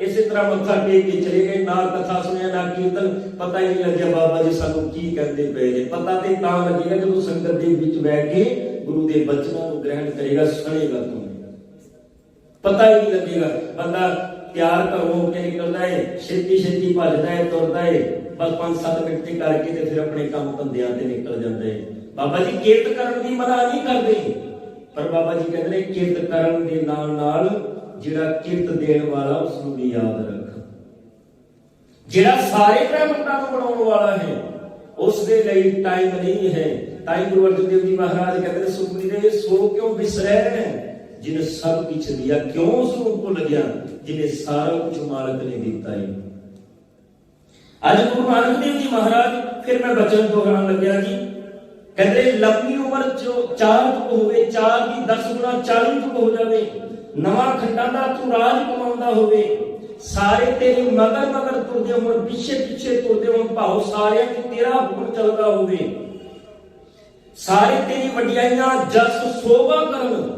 ਇਸੇ ਤਰ੍ਹਾਂ ਮੱਥਾ ਟੇਕ ਕੇ ਚਲੇ ਗਏ। ਨਾ ਕਥਾ ਸੁਣਿਆ ਨਾ ਕੀਰਤਨ। ਪਤਾ ਹੀ ਨਹੀਂ ਲੱਗਿਆ ਬਾਬਾ ਜੀ ਸਾਨੂੰ ਕੀ ਕਹਿੰਦੇ ਪਏ ਨੇ। ਪਤਾ ਤੇ ਤਾਂ ਲੱਗੇਗਾ ਜਦੋਂ ਸੰਗਤ ਦੇ ਵਿੱਚ ਬੈਠ ਕੇ ਗੁਰੂ ਦੇ ਬਚਨਾਂ ਨੂੰ ਗ੍ਰਹਿਣ ਕਰੇਗਾ, ਸੁਣੇਗਾ ਤੂੰ ਪਤਾ ਹੀ ਨਹੀਂ ਲੱਗੇਗਾ। ਬੰਦਾ ਤਿਆਰ ਕਰ ਹੋ ਕੇ ਨਿਕਲਦਾ ਹੈ ਛੇਤੀ ਛੇਤੀ ਭੱਜਦਾ ਹੈ ਤੁਰਦਾ ਹੈ ਬਸ 5-7 ਮਿੰਟ ਤੇ ਕਰਕੇ ਤੇ ਫਿਰ ਆਪਣੇ ਕੰਮ ਧੰਦਿਆਂ ਤੇ ਨਿਕਲ ਜਾਂਦਾ ਹੈ ਬਾਬਾ ਜੀ ਕੀਰਤ ਕਰਨ ਦੀ ਮਨਾ ਨਹੀਂ ਕਰਦੇ। ਪਰ ਬਾਬਾ ਜੀ ਕਹਿੰਦੇ ਨੇ ਕਿਰਤ ਕਰਨ ਦੇ ਨਾਲ ਨਾਲ ਜਿਹੜਾ ਕਿਰਤ ਦੇਣ ਵਾਲਾ ਉਸ ਨੂੰ ਵੀ ਯਾਦ ਰੱਖ। ਜਿਹੜਾ ਸਾਰੇ ਬ੍ਰਹਮੰਡਾਂ ਨੂੰ ਬਣਾਉਣ ਵਾਲਾ ਹੈ ਉਸ ਦੇ ਲਈ ਟਾਈਮ ਨਹੀਂ ਹੈ। ਤਾਈ ਗੁਰੂ ਅਰਜਨ ਦੇਵ ਜੀ ਮਹਾਰਾਜ ਕਹਿੰਦੇ ਨੇ ਦੇ ਸੋ ਕਿਉਂ ਵਿਸਰੈ ਜਿਨੇ ਸਭ ਕੁਝ ਦਿਆ ਕਿਉਂ ਉਸ ਨੂੰ ਭੁੱਲ ਗਿਆ? ਜਿਨੇ ਸਾਰਾ ਕੁਝ ਮਾਲਕ ਨੇ ਦਿੱਤਾ ਹੈ। ਅੱਜ ਗੁਰੂ ਨਾਨਕ ਦੇਵ ਜੀ ਮਹਾਰਾਜ, ਫਿਰ ਮੈਂ ਬਚਨ ਦੁਹਰਾਉਣ ਲੱਗਿਆ ਜੀ। ਕਹਿੰਦੇ, ਲੰਮੀ ਉਮਰ ਚ ਚਾਰ ਤੁਕ ਹੋਵੇ, ਚਾਰ ਦੀ 10 ਗੁਣਾ 40 ਤੁਕ ਹੋ ਜਾਵੇ। ਨਵਾਂ ਖੰਡਾਂ ਦਾ ਤੂੰ ਰਾਜ ਕਮਾਉਂਦਾ ਹੋਵੇ, ਸਾਰੇ ਤੇਰੀ ਮਗਰ ਮਗਰ ਤੁਰਦੇ ਹੋਣ, ਪਿੱਛੇ ਪਿੱਛੇ ਤੁਰਦੇ ਹੋਣ, ਭਾਉ ਸਾਰਿਆਂ ਦੀ ਤੇਰਾ ਹੁਕਮ ਚੱਲਦਾ ਹੋਵੇ। ਸਾਰੇ ਤੇਰੀ ਵਡਿਆਈਆਂ ਜਸ ਸੋਭਾ ਕਰਨ।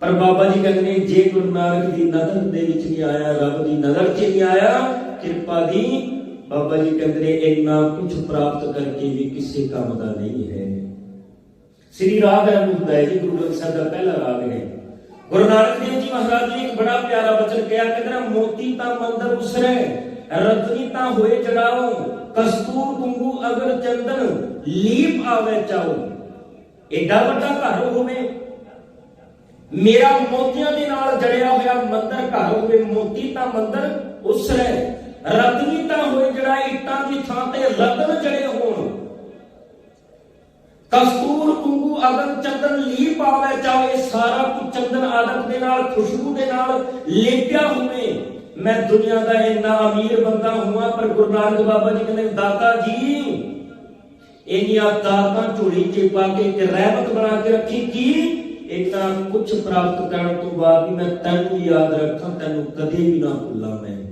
ਪਰ ਬਾਬਾ ਜੀ ਕਹਿੰਦੇ ਨੇ ਜੇ ਗੁਰੂ ਨਾਨਕ ਦੀ ਨਜ਼ਰ ਦੇ ਵਿੱਚ ਨਹੀਂ ਆਇਆ, ਰੱਬ ਦੀ ਨਜ਼ਰ 'ਚ ਨਹੀਂ ਆਇਆ, ਕਿਰਪਾ ਦੀ, ਬਾਬਾ ਜੀ ਕਹਿੰਦੇ ਨੇ ਇੰਨਾ ਕੁਝ ਪ੍ਰਾਪਤ ਕਰਕੇ ਵੀ ਕਿਸੇ ਕੰਮ ਦਾ ਨਹੀਂ ਹੈ। ਸ੍ਰੀ ਰਾਗ ਹੈ ਮੁਕਤਾ ਹੈ ਜੀ, ਗੁਰੂ ਗ੍ਰੰਥ ਸਾਹਿਬ ਦਾ ਪਹਿਲਾ ਰਾਗ ਹੈ। ਗੁਰੂ ਨਾਨਕ ਦੇਵ ਜੀ ਮਹਾਰਾਜ ਨੇ ਇੱਕ ਬੜਾ ਪਿਆਰਾ ਬਚਨ ਕਿਹਾ ਕਹਿੰਦਾ ਮੋਤੀ ਤਾਂ ਮੰਦਰ ਉਸਰੇ ਰਤਨੀ ਤਾਂ ਹੋਏ ਜੜਾਓ ਕਸਤੂਰ ਕੁੰਗੂ ਅਗਰ ਚੰਦਨ ਲੀਪ ਆਵੇ ਚਾਓ ਏਡਾ ਵੱਡਾ ਘਰ ਹੋਵੇ, ਮੇਰਾ ਮੋਤੀਆਂ ਦੇ ਨਾਲ ਜੜਿਆ ਹੋਇਆ ਮੰਦਰ ਘਰ ਹੋਵੇ, ਮੋਤੀ ਤਾਂ ਮੰਦਰ ਉਸਰੇ, ਰਤਨੀ ਤਾਂ ਹੋਏ ਜਿਹੜਾ ਇੱਟਾਂ ਦੀ ਥਾਂ ਤੇ ਰਤਨ ਜੜੇ ਹੋਣ ਕਸਤੂਰ ਕੁੰਗੂ ਅਗਨ ਚੰਦਨ ਲੀ ਪਾਵੇ, ਚਾਹੇ ਸਾਰਾ ਕੁਝ ਚੰਦਨ ਆਦਤ ਦੇ ਨਾਲ, ਖੁਸ਼ਬੂ ਦੇ ਨਾਲ ਲੇਪਿਆ ਹੋਵੇ, ਮੈਂ ਦੁਨੀਆ ਦਾ ਇੰਨਾ ਅਮੀਰ ਬੰਦਾ ਹੁਆ ਪਰ ਗੁਰੂ ਨਾਨਕ ਬਾਬਾ ਜੀ ਕਹਿੰਦੇ, ਦਾਤਾ ਜੀ, ਇੰਨੀਆਂ ਦਾਤਾਂ ਝੋਲੀ 'ਚ ਪਾ ਕੇ ਇੱਕ ਰਹਿਮਤ ਬਣਾ ਕੇ ਰੱਖੀ ਕੀ? ਇਤਨਾ ਕੁਝ ਪ੍ਰਾਪਤ ਕਰਨ ਤੋਂ ਬਾਅਦ ਵੀ ਮੈਂ ਤੈਨੂੰ ਯਾਦ ਰੱਖਾਂ, ਤੈਨੂੰ ਕਦੇ ਵੀ ਨਾ ਭੁੱਲਾਂ ਮੈਂ।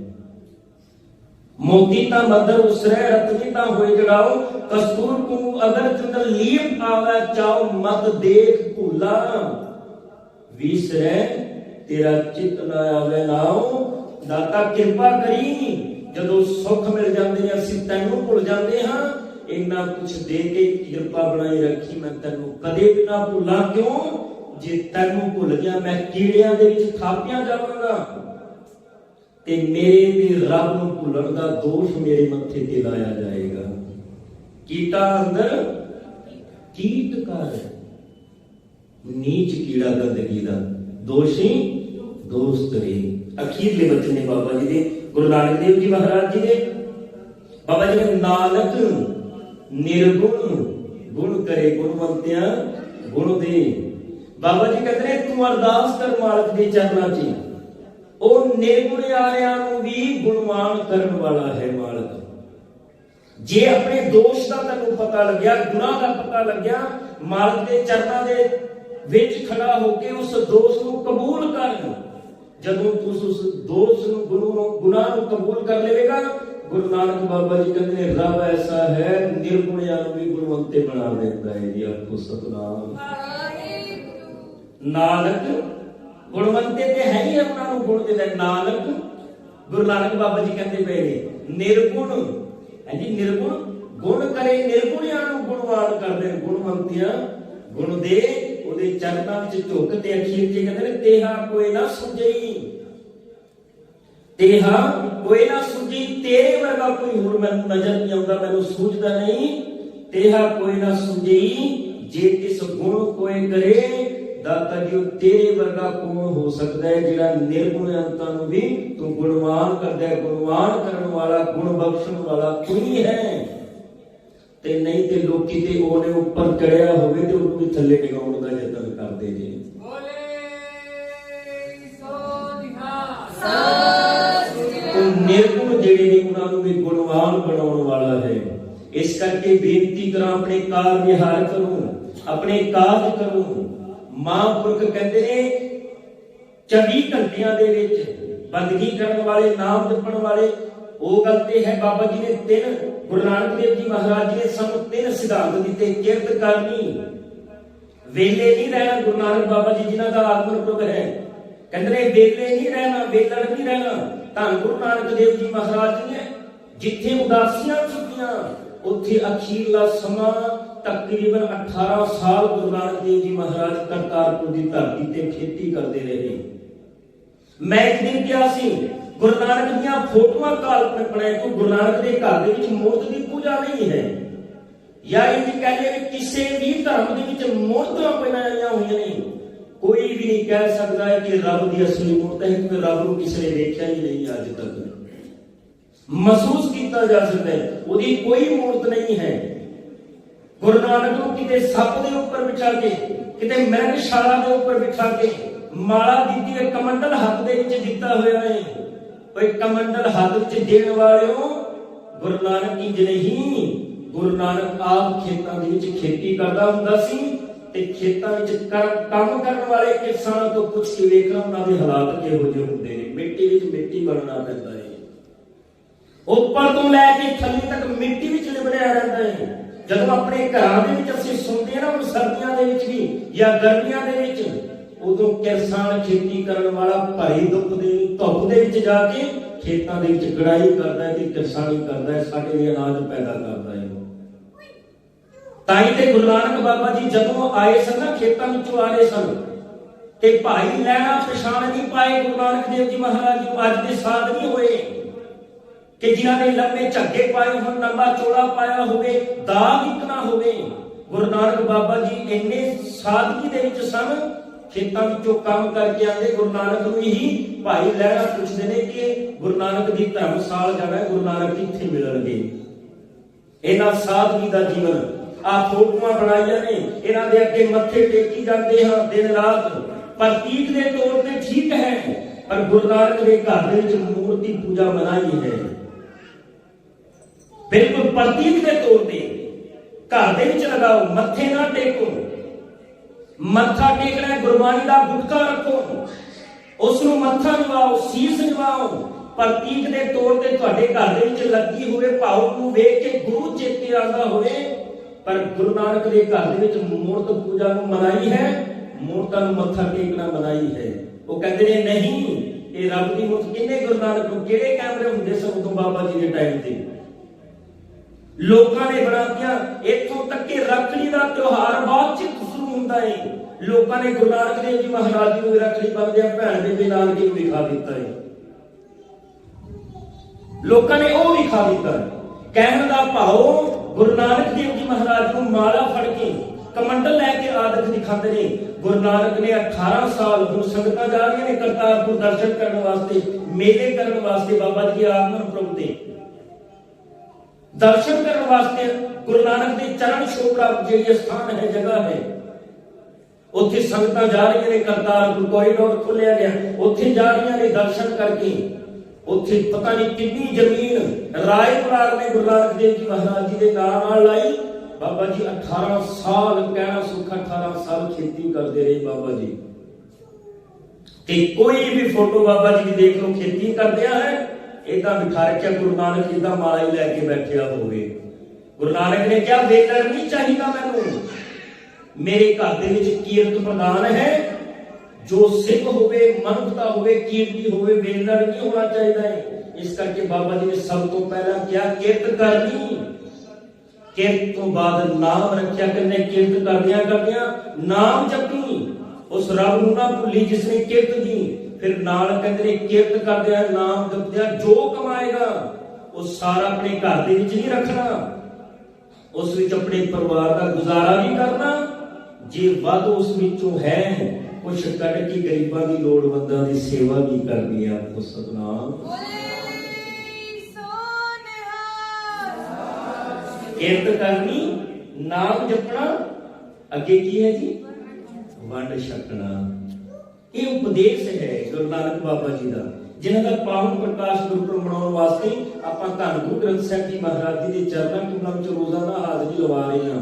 ਮੋਤੀ ਤਾਂ ਮਦਰ ਉਸਰੇ ਰਤਨੀ ਤਾਂ ਹੋਏ ਜੜਾਓ ਕਸਤੂਰ ਕੂ ਅਗਰ ਚੰਦਰ ਲੀਪ ਆਵੇ, ਚਾਉ ਮਤ ਦੇਖ ਭੁੱਲਾ। ਵਿਸਰੇ ਤੇਰਾ ਚਿਤ ਨਾ ਆਵੇ ਨਾਉ। ਦਾਤਾ ਕਿਰਪਾ ਕਰੀ, ਜਦੋਂ ਸੁੱਖ ਮਿਲ ਜਾਂਦੇ ਨੇ, ਅਸੀਂ ਤੈਨੂੰ ਭੁੱਲ ਜਾਂਦੇ ਹਾਂ। ਇੰਨਾ ਕੁਝ ਦੇ ਕੇ ਕਿਰਪਾ ਬਣਾਈ ਰੱਖੀ ਮੈਂ ਤੈਨੂੰ। ਕਦੇ ਵੀ ਨਾ ਭੁੱਲਾਂ ਕਿਉਂ? ਜੇ ਤੈਨੂੰ ਭੁੱਲ ਗਿਆ, ਮੈਂ ਕੀੜਿਆਂ ਦੇ ਵਿੱਚ ਥਾਪਿਆ ਜਾਵਾਂਗਾ। ਤੇ ਮੇਰੇ ਤੇ ਰੱਬ ਨੂੰ ਭੁੱਲਣ ਦਾ ਦੋਸ਼ ਮੇਰੇ ਮੱਥੇ ਤੇ ਲਾਇਆ ਜਾਏਗਾ। ਕੀਟਾ ਅੰਦਰ? ਕੀਟਕਾਰ ਨੀਚ ਕੀੜਾ ਗੰਦਗੀ ਦਾ। ਦੋਸ਼ੀ? ਦੋਸਤ ਰੇ ਅਖੀਰਲੇ ਬਚਨ ਨੇ ਬਾਬਾ ਜੀ ਦੇ, ਗੁਰੂ ਨਾਨਕ ਦੇਵ ਜੀ ਮਹਾਰਾਜ ਜੀ ਦੇ। ਬਾਬਾ ਜੀ ਨੇ ਨਾਨਕ, ਨਿਰਗੁਣ, ਗੁਣ ਕਰੇ ਗੁਣਵੰਤਿਆਂ ਗੁਣ ਦੇ। ਬਾਬਾ ਜੀ ਕਹਿੰਦੇ ਨੇ, ਤੂੰ ਅਰਦਾਸ ਕਰ ਮਾਲਕ ਦੇ ਚਰਨਾਂ 'ਚ ਉਹ ਨਿਰਗੁਣ ਵਾਲਿਆਂ ਨੂੰ ਵੀ ਗੁਣਵਾਨ ਕਰਨ ਵਾਲਾ ਹੈ ਮਾਲਕ। ਜੇ ਆਪਣੇ ਦੋਸ਼ ਦਾ ਤੈਨੂੰ ਪਤਾ ਲੱਗਿਆ ਗੁਨਾਹ ਦਾ ਪਤਾ ਲੱਗਿਆ ਮਾਲਕ ਦੇ ਚਰਨਾਂ ਦੇ ਵਿੱਚ ਖੜਾ ਹੋ ਕੇ ਉਸ ਦੋਸ਼ ਨੂੰ ਕਬੂਲ ਕਰ ਜਦੋਂ ਤੂੰ ਉਸ ਦੋਸ਼ ਨੂੰ ਗੁਰੂ ਨੂੰ ਗੁਨਾਹ ਨੂੰ ਕਬੂਲ ਕਰ ਲਵੇਗਾ ਗੁਰੂ ਨਾਨਕ ਬਾਬਾ ਜੀ ਕਹਿੰਦੇ ਨੇ ਰੱਬ ਐਸਾ ਹੈ ਨਿਰਗੁਣਿਆਂ ਨੂੰ ਵੀ ਗੁਣਵੰਤੇ ਬਣਾ ਦਿੰਦਾ ਹੈ ਜੀ ਆਪਕੋ ਸਤਨਾਮ। ਨਾਨਕ ਗੁਣਵੰਤੇ ਤੇ ਹੈ ਹੀ ਉਹਨਾਂ ਨੂੰ ਗੁਣ ਦਿੰਦਾ ਨਾਨਕ, ਗੁਰੂ ਨਾਨਕ ਬਾਬਾ ਜੀ ਕਹਿੰਦੇ ਪਏ ਨੇ, ਨਿਰਗੁਣ। ਹੈ ਨਿਰਗੁਣ? ਗੁਣ ਕਰੇ, ਨਿਰਗੁਣਿਆਂ ਨੂੰ ਗੁਣਵਾਨ ਕਰਦੇ ਨੇ ਗੁਣਵੰਤਿਆਂ। ਗੁਣ ਦੇ, ਉਹਦੇ ਚਰਨਾਂ ਵਿੱਚ ਝੁੱਕ ਤੇ ਅਖੀਰ ਜੀ ਕਹਿੰਦੇ ਨੇ, ਤੇਹਾ ਕੋਈ ਨਾ ਸੁਝਈ। ਤੇਹਾ ਕੋਈ ਨਾ ਸੁਝੀ ਤੇਰੇ ਵਰਗਾ ਕੋਈ ਹੋਰ ਮੈਨੂੰ ਨਜ਼ਰ ਨਹੀਂ ਆਉਂਦਾ, ਮੈਨੂੰ ਸੂਝਦਾ ਨਹੀਂ। ਤੇਹਾ ਕੋਈ ਨਾ ਸੁਝਈ, ਜੇ ਕਿਸ ਗੁਣ ਕੋਈ ਕਰੇ ਦਾਤਾ ਜੀ ਉਹ ਤੇਰੇ ਵਰਗਾ ਕੌਣ ਹੋ ਸਕਦਾ ਹੈ ਜਿਹੜਾ ਨਿਰਗੁਣ ਅੰਤਾਂ ਨੂੰ ਵੀ ਤੂੰ ਗੁਣਵਾਨ ਕਰਦਾ ਹੈ ਗੁਣਵਾਨ ਕਰਨ ਵਾਲਾ ਗੁਣ ਬਖਸ਼ਣ ਵਾਲਾ ਕੋਈ ਹੈ? ਤੇ ਨਹੀਂ ਤੇ ਲੋਕੀ ਤੇ ਉਹਨੇ ਉੱਪਰ ਚੜਿਆ ਹੋਵੇ ਤੇ ਉਹਨੂੰ ਵੀ ਥੱਲੇ ਡਿਗਾਉਣ ਦਾ ਯਤਨ ਕਰਦੇ ਨੇ। ਬੋਲੇ ਸੋ ਨਿਹਾਲ ਉਹ ਨਿਰਗੁਣ ਜਿਹੜੇ ਨੇ ਉਹਨਾਂ ਨੂੰ ਵੀ ਗੁਣਵਾਨ ਬਣਾਉਣ ਵਾਲਾ ਹੈ। ਇਸ ਕਰਕੇ ਬੇਨਤੀ ਕਰਾਂ ਆਪਣੇ ਕਾਰ ਵਿਹਾਰ ਕਰੋ ਆਪਣੇ ਕਾਜ ਕਰੋ। ਮਹਾਂਪੁਰਖ ਕਹਿੰਦੇ ਨੇ 24 ਘੰਟਿਆਂ ਦੇ ਵਿੱਚ ਬੰਦਗੀ ਕਰਨ ਵਾਲੇ, ਨਾਮ ਜਪਣ ਵਾਲੇ, ਉਹ ਗੱਲ ਤੇ ਹੈ ਬਾਬਾ ਜੀ ਨੇ ਤਿੰਨ, ਗੁਰੂ ਨਾਨਕ ਦੇਵ ਜੀ ਮਹਾਰਾਜ ਜੀ ਨੇ ਸਾਨੂੰ ਤਿੰਨ ਸਿਧਾਂਤ ਦਿੱਤੇ, ਕਿਰਤ ਕਰਨੀ ਵੇਲੇ ਨਹੀਂ ਰਹਿਣਾ, ਗੁਰੂ ਨਾਨਕ ਬਾਬਾ ਜੀ ਜਿਨ੍ਹਾਂ ਦਾ ਆਗਮਨ ਪੁਰਬ ਹੈ। ਕਹਿੰਦੇ ਨੇ ਵੇਲੇ ਨਹੀਂ ਰਹਿਣਾ ਵੇਲੜ ਨਹੀਂ ਰਹਿਣਾ ਧੰਨ ਗੁਰੂ ਨਾਨਕ ਦੇਵ ਜੀ ਮਹਾਰਾਜ ਜੀ ਨੇ ਜਿੱਥੇ ਉਦਾਸੀਆਂ ਛੁੱਟੀਆਂ, ਉੱਥੇ ਅਖੀਰਲਾ ਸਮਾਂ ਤਕਰੀਬਨ 18 ਸਾਲ ਗੁਰੂ ਨਾਨਕ ਦੇਵ ਜੀ ਮਹਾਰਾਜ ਕਰਤਾਰਪੁਰ ਦੀ ਧਰਤੀ ਤੇ ਖੇਤੀ ਕਰਦੇ ਰਹੇ ਮੈਂ ਇੱਕ ਦਿਨ ਕਿਹਾ ਸੀ ਗੁਰੂ ਨਾਨਕ ਦੀਆਂ ਫੋਟੋਆਂ ਕਾਲਪਨਿਕ ਬਣਾਏ ਕਿ ਗੁਰੂ ਨਾਨਕ ਦੇ ਘਰ ਦੇ ਵਿੱਚ ਮੂਰਤ ਦੀ ਪੂਜਾ ਨਹੀਂ ਹੈ ਜਾਂ ਇਹ ਵੀ ਕਹਿੰਦੇ ਵੀ ਕਿਸੇ ਵੀ ਧਰਮ ਦੇ ਵਿੱਚ ਮੂਰਤਾਂ ਬਣਾਈਆਂ ਹੋਈਆਂ ਨੇ ਕੋਈ ਵੀ ਨਹੀਂ ਕਹਿ ਸਕਦਾ ਹੈ ਕਿ ਰੱਬ ਦੀ ਅਸਲੀ ਮੂਰਤ ਹੈ ਕਿਉਂਕਿ ਰੱਬ ਨੂੰ ਕਿਸੇ ਨੇ ਵੇਖਿਆ ਹੀ ਨਹੀਂ ਅੱਜ ਤੱਕ ਮਹਿਸੂਸ ਕੀਤਾ ਜਾ ਸਕਦਾ ਹੈ ਉਹਦੀ ਕੋਈ ਮੂਰਤ ਨਹੀਂ ਹੈ ਗੁਰੂ ਨਾਨਕ ਨੂੰ ਕਿਤੇ ਸੱਪ ਦੇ ਉੱਪਰ ਬਿਠਾ ਕੇ, ਕਿਤੇ ਮਹਿਸ਼ਾਲਾ ਦੇ ਉੱਪਰ ਬਿਠਾ ਕੇ ਮਾਲਾ ਦਿੱਤੀ ਹੈ ਕਮੰਡਲ ਹੱਥ ਦੇ ਵਿੱਚ ਦਿੱਤਾ ਹੋਇਆ ਹੈ ਓਏ ਕਮੰਡਲ ਹੱਥ ਵਿੱਚ ਦੇਣ ਵਾਲਿਓ, ਗੁਰੂ ਨਾਨਕ ਕੀ ਨਹੀਂ ਗੁਰੂ ਨਾਨਕ ਆਪ ਖੇਤਾਂ ਦੇ ਵਿੱਚ ਖੇਤੀ ਕਰਦਾ ਹੁੰਦਾ ਸੀ ਤੇ ਖੇਤਾਂ ਵਿੱਚ ਕੰਮ ਕਰਨ ਵਾਲੇ ਕਿਸਾਨਾਂ ਤੋਂ ਪੁੱਛ ਕੇ ਵੇਖਣਾ ਉਹਨਾਂ ਦੇ ਹਾਲਾਤ ਕਿਹੋ ਜਿਹੇ ਹੁੰਦੇ ਨੇ। ਮਿੱਟੀ ਵਿੱਚ ਮਿੱਟੀ ਬਣਨਾ ਪੈਂਦਾ ਹੈ ਉੱਪਰ ਤੋਂ ਲੈ ਕੇ ਥੱਲੇ ਤੱਕ ਮਿੱਟੀ ਵਿੱਚ ਲਿਬੜਿਆ ਰਹਿੰਦਾ ਹੈ ਜਦੋਂ ਆਪਣੇ ਘਰਾਂ ਦੇ ਵਿੱਚ ਅਸੀਂ ਸੁਣਦੇ ਹਾਂ ਨਾ ਸਰਦੀਆਂ ਦੇ ਵਿੱਚ ਵੀ ਜਾਂ ਗਰਮੀਆਂ ਦੇ ਵਿੱਚ, ਉਦੋਂ ਕਿਸਾਨ ਖੇਤੀ ਕਰਨ ਵਾਲਾ ਭਾਰੀ ਦੁੱਖ ਦੇ, ਧੁੱਪ ਦੇ ਵਿੱਚ ਜਾ ਕੇ ਖੇਤਾਂ ਦੇ ਵਿੱਚ ਗੜਾਈ ਕਰਦਾ ਹੈ ਤੇ ਕਿਰਸਾਨੀ ਕਰਦਾ ਹੈ, ਸਾਡੇ ਲਈ ਅਨਾਜ ਪੈਦਾ ਕਰਦਾ ਹੈ ਤਾਂ ਹੀ ਤੇ ਗੁਰੂ ਨਾਨਕ ਬਾਬਾ ਜੀ ਜਦੋਂ ਆਏ ਸਨ ਨਾ ਖੇਤਾਂ ਵਿੱਚੋਂ ਆ ਰਹੇ ਸਨ, ਤੇ ਭਾਈ ਲੈਣਾ ਪਛਾਣ ਨਹੀਂ ਪਾਏ ਗੁਰੂ ਨਾਨਕ ਦੇਵ ਜੀ ਮਹਾਰਾਜ ਜੀ, ਅੱਜ ਦੇ ਸਾਧ ਨਹੀਂ ਹੋਏ। ਕਿ ਜਿਨ੍ਹਾਂ ਨੇ ਲੰਮੇ ਝੱਗੇ ਪਾਏ, ਹੋਣ ਲੰਬਾ ਚੋਲਾ ਪਾਇਆ ਹੋਵੇ, ਦਾਗ ਇੱਕ ਨਾ ਹੋਵੇ। ਗੁਰੂ ਨਾਨਕ ਬਾਬਾ ਜੀ ਇੰਨੇ ਸਾਦਗੀ ਦੇ ਵਿੱਚ ਸਨ, ਖੇਤਾਂ ਵਿੱਚੋਂ ਕੰਮ ਕਰਕੇ ਆਂਦੇ ਗੁਰੂ ਨਾਨਕ ਨੂੰ ਹੀ ਭਾਈ ਲਹਿਰਾ ਪੁੱਛਦੇ ਨੇ ਕਿ ਗੁਰੂ ਨਾਨਕ ਦੀ ਧਰਮਸਾਲ ਜਾਣਾ, ਗੁਰੂ ਨਾਨਕ ਕਿੱਥੇ ਮਿਲਣਗੇ? ਇਹਨਾਂ ਸਾਦਗੀ ਦਾ ਜੀਵਨ ਆ ਫੋਟੋਆਂ ਬਣਾਈਆਂ ਨੇ, ਇਹਨਾਂ ਦੇ ਅੱਗੇ ਮੱਥੇ ਟੇਕੀ ਜਾਂਦੇ ਹਾਂ ਦਿਨ ਰਾਤ। ਪ੍ਰਤੀਕ ਦੇ ਤੌਰ ਤੇ ਠੀਕ ਹੈ, ਪਰ ਗੁਰੂ ਨਾਨਕ ਦੇ ਘਰ ਦੇ ਵਿੱਚ ਮੂਰਤੀ ਪੂਜਾ ਮਨਾਈ ਹੈ। ਬਿਲਕੁਲ ਪ੍ਰਤੀਕ ਦੇ ਤੌਰ ਤੇ ਘਰ ਦੇ ਵਿੱਚ ਲਗਾਓ, ਮੱਥੇ ਨਾ ਟੇਕੋ। ਮੱਥਾ ਟੇਕਣਾ ਗੁਰਬਾਣੀ ਦਾ ਗੁਟਕਾ ਰੱਖੋ। ਉਸ ਨੂੰ ਮੱਥਾ ਨਿਵਾਓ ਸੀਸ ਨਿਵਾਓ ਪ੍ਰਤੀਕ ਦੇ ਤੌਰ ਤੇ ਤੁਹਾਡੇ ਘਰ ਦੇ ਵਿੱਚ ਲੱਗੀ ਹੋਵੇ ਭਾਉ ਨੂੰ ਵੇਖ ਕੇ ਗੁਰੂ ਚੇਤੇ ਆਉਂਦਾ ਹੋਵੇ, ਪਰ ਗੁਰੂ ਨਾਨਕ ਦੇ ਘਰ ਦੇ ਵਿੱਚ ਮੂਰਤ ਪੂਜਾ ਨੂੰ ਮਨਾਈ ਹੈ, ਮੂਰਤਾਂ ਨੂੰ ਮੱਥਾ ਟੇਕਣਾ ਮਨਾਈ ਹੈ। ਉਹ ਕਹਿੰਦੇ ਨੇ, ਨਹੀਂ, ਇਹ ਰੱਬ ਦੀ ਮੂਰਤ ਕਿੰਨੇ ਗੁਰੂ ਨਾਨਕ ਨੂੰ ਕਿਹੜੇ ਕੈਮਰੇ ਹੁੰਦੇ ਸਨ ਉਦੋਂ ਬਾਬਾ ਜੀ ਦੇ ਟਾਈਮ ਤੇ? ਲੋਕਾਂ ਨੇ ਬਣਾ ਬਣਾਤੀਆਂ ਇੱਥੋਂ ਤੱਕ ਕਿ ਰੱਖੜੀ ਦਾ ਤਿਉਹਾਰ ਬਾਅਦ ਚ ਸ਼ੁਰੂ ਹੁੰਦਾ ਹੈ ਲੋਕਾਂ ਨੇ ਗੁਰੂ ਨਾਨਕ ਦੇਵ ਜੀ ਮਹਾਰਾਜ ਜੀ ਨੂੰ ਰੱਖੜੀ ਬੰਨ੍ਹਦਿਆਂ ਭੈਣ ਦੇ ਵੀ ਨਾਨਕੀ ਨੂੰ ਵਿਖਾ ਦਿੱਤਾ ਹੈ ਲੋਕਾਂ ਨੇ ਉਹ ਵਿਖਾ ਦਿੱਤਾ ਕਹਿਣ ਦਾ ਭਾਵ, ਗੁਰੂ ਨਾਨਕ ਦੇਵ ਜੀ ਮਹਾਰਾਜ ਨੂੰ ਮਾਲਾ ਫੜ ਕੇ ਕਮੰਡਲ ਲੈ ਕੇ ਆਦਤ ਦਿਖਾਉਂਦੇ ਨੇ। ਗੁਰੂ ਨਾਨਕ ਨੇ 18 ਸਾਲ ਹੁਣ ਸੰਗਤਾਂ ਜਾ ਰਹੀਆਂ ਨੇ ਕਰਤਾਰਪੁਰ ਦਰਸ਼ਨ ਕਰਨ ਵਾਸਤੇ, ਮੇਲੇ ਕਰਨ ਵਾਸਤੇ ਬਾਬਾ ਜੀ ਦੇ ਆਗਮਨ ਪ੍ਰਭ ਦੇ ਦਰਸ਼ਨ ਕਰਨ ਵਾਸਤੇ ਗੁਰੂ ਨਾਨਕ ਦੇ ਚਰਨ ਛੋਪੜਾ ਜਿਹੜੀ ਸਥਾਨ ਹੈ, ਜਗ੍ਹਾ ਹੈ। ਉੱਥੇ ਸੰਗਤਾਂ ਜਾ ਰਹੀਆਂ ਨੇ ਕਰਤਾਰਪੁਰ ਕੋਰੀਡੋਰ ਖੋਲਿਆ ਗਿਆ। ਉੱਥੇ ਜਾ ਰਹੀਆਂ ਨੇ ਦਰਸ਼ਨ ਕਰਕੇ। ਉੱਥੇ ਪਤਾ ਨਹੀਂ ਕਿੰਨੀ ਜ਼ਮੀਨ ਰਾਏ ਪੁਰਾਰ ਨੇ ਗੁਰੂ ਨਾਨਕ ਦੇਵ ਜੀ ਮਹਾਰਾਜ ਜੀ ਦੇ ਨਾਮ ਨਾਲ ਲਾਈ। ਬਾਬਾ ਜੀ 18 ਸਾਲ ਕਹਿਣਾ ਸੁੱਖ 18 ਸਾਲ ਖੇਤੀ ਕਰਦੇ ਰਹੇ ਬਾਬਾ ਜੀ। ਤੇ ਕੋਈ ਵੀ ਫੋਟੋ ਬਾਬਾ ਜੀ ਦੀ ਦੇਖ ਲਓ, ਖੇਤੀ ਕਰਦਿਆਂ ਹੈ। ਇਹਦਾ ਵਿਖਾ ਰੱਖਿਆ ਗੁਰੂ ਨਾਨਕ ਜੀ ਦਾ ਮਾਲਾ ਹੀ ਲੈ ਕੇ ਬੈਠਿਆ ਹੋਵੇ ਗੁਰੂ ਨਾਨਕ ਨੇ ਕਿਹਾ ਵੇਲੜ ਨਹੀਂ ਚਾਹੀਦਾ ਮੈਨੂੰ? ਮੇਰੇ ਘਰ ਦੇ ਵਿੱਚ ਕੀਰਤ ਪ੍ਰਦਾਨ ਹੈ। ਜੋ ਸਿੱਖ ਹੋਵੇ, ਮਨੁੱਖਤਾ ਹੋਵੇ, ਕੀਰਤੀ ਹੋਵੇ ਵੇਲੜ ਨਹੀਂ ਹੋਣਾ ਚਾਹੀਦਾ ਹੈ? ਇਸ ਕਰਕੇ ਬਾਬਾ ਜੀ ਨੇ ਸਭ ਤੋਂ ਪਹਿਲਾਂ ਕਿਹਾ, ਕਿਰਤ ਕਰਨੀ। ਕਿਰਤ ਤੋਂ ਬਾਅਦ ਨਾਮ ਰੱਖਿਆ ਕਰਨੇ, ਕਿਰਤ ਕਰਦਿਆਂ ਕਰਦਿਆਂ ਨਾਮ ਜਪੀ ਉਸ ਰੱਬ ਨੂੰ ਨਾ ਭੁੱਲੀ ਜਿਸ ਨੇ ਕਿਰਤ ਦੀ। ਫਿਰ ਨਾਲ ਕਹਿੰਦੇ ਨੇ ਕਿਰਤ ਕਰਦਿਆਂ ਨਾਮ ਜਪਦਿਆਂ ਜੋ ਕਮਾਏਗਾ, ਉਹ ਸਾਰਾ ਆਪਣੇ ਘਰ ਦੇ ਵਿੱਚ ਨਹੀਂ ਰੱਖਣਾ। ਉਸ ਵਿੱਚ ਆਪਣੇ ਪਰਿਵਾਰ ਦਾ ਗੁਜ਼ਾਰਾ ਵੀ ਕਰਨਾ। ਜੇ ਵੱਧ ਉਸ ਵਿੱਚੋਂ ਹੈ, ਕੁਛ ਕੱਢ ਕੇ ਗਰੀਬਾਂ ਦੀ ਲੋੜਵੰਦਾਂ ਦੀ ਸੇਵਾ ਵੀ ਕਰਨੀ ਆ ਆਖੋ ਸਤਨਾਮ। ਕਿਰਤ ਕਰਨੀ, ਨਾਮ ਜਪਣਾ, ਅੱਗੇ ਕੀ ਹੈ ਜੀ? ਵੰਡ ਛਕਣਾ। ਇਹ ਉਪਦੇਸ਼ ਹੈ ਗੁਰੂ ਨਾਨਕ ਬਾਬਾ ਜੀ ਦਾ। ਜਿਨ੍ਹਾਂ ਦਾ ਪਾਵਨ ਪ੍ਰਕਾਸ਼ ਗੁਰਪੁਰਬ ਮਨਾਉਣ ਵਾਸਤੇ ਆਪਾਂ ਧੰਨ ਗੁਰੂ ਗ੍ਰੰਥ ਸਾਹਿਬ ਜੀ ਮਹਾਰਾਜ ਜੀ ਦੇ ਚਰਨਾਂ ਕਮਲਾਂ ਵਿੱਚ ਰੋਜ਼ਾਨਾ ਹਾਜ਼ਰੀ ਲਵਾ ਰਹੇ ਹਾਂ।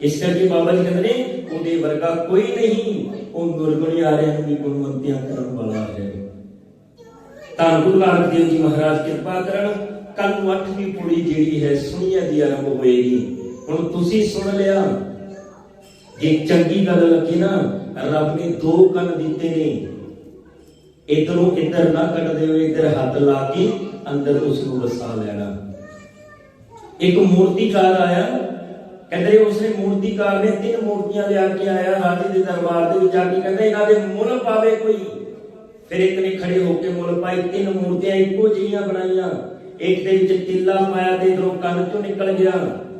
ਇਸ ਕਰਕੇ ਬਾਬਾ ਜੀ ਕਹਿੰਦੇ ਨੇ, ਉਹਦੇ ਵਰਗਾ ਕੋਈ ਨਹੀਂ, ਉਹ ਗੁਰਗੁਣੀ ਆਰਿਆਂ ਨੂੰ ਵੀ ਗੁਣਵੰਤਿਆਂ ਕਰਨ ਵਾਲਾ ਹੈ। ਤਾਂ ਗੁਰੂ ਨਾਨਕ ਦੇਵ ਜੀ ਮਹਾਰਾਜ, ਕਿਰਪਾ ਕਰਨ ਕੱਲ ਨੂੰ ਅੱਠਵੀਂ ਪੁੜੀ ਜਿਹੜੀ ਹੈ, ਸੁਣੀਆਂ ਦੀ ਆਰੰਭ ਹੋਏਗੀ। ਹੁਣ ਤੁਸੀਂ ਸੁਣ ਲਿਆ, ਜੇ ਚੰਗੀ ਗੱਲ ਲੱਗੀ ਨਾ ਰੱਬ ਨੇ ਦੋ ਕੰਨ ਦਿੱਤੇ ਨੇ। ਇਧਰੋਂ ਇੱਧਰ ਨਾ ਕੱਢ ਦਿਓ ਇੱਧਰ ਹੱਥ ਲਾ ਕੇ ਅੰਦਰ ਉਸ ਨੂੰ ਵਸਾ ਲੈਣਾ। ਇੱਕ ਮੂਰਤੀਕਾਰ ਆਇਆ। ਕਹਿੰਦੇ ਉਸਨੇ ਮੂਰਤੀਕਾਰ ਨੇ ਤਿੰਨ ਮੂਰਤੀਆਂ ਲਿਆ ਕੇ ਆਇਆ ਰਾਜੇ ਦੇ ਦਰਬਾਰ ਦੇ ਵਿੱਚ ਜਾ ਕੇ। ਕਹਿੰਦਾ ਇਹਨਾਂ ਦੇ ਮੁੱਲ ਪਾਵੇ ਕੋਈ। ਫਿਰ ਇੱਕ ਨੇ ਖੜੇ ਹੋ ਕੇ ਮੁੱਲ ਪਾਈ ਤਿੰਨ ਮੂਰਤੀਆਂ ਇੱਕੋ ਜਿਹੀਆਂ ਬਣਾਈਆਂ। ਇੱਕ ਦੇ ਵਿੱਚ ਤਿੱਲਾ ਪਾਇਆ ਤੇ ਇਧਰੋਂ ਕੰਨ ਚੋਂ ਨਿਕਲ ਗਿਆ।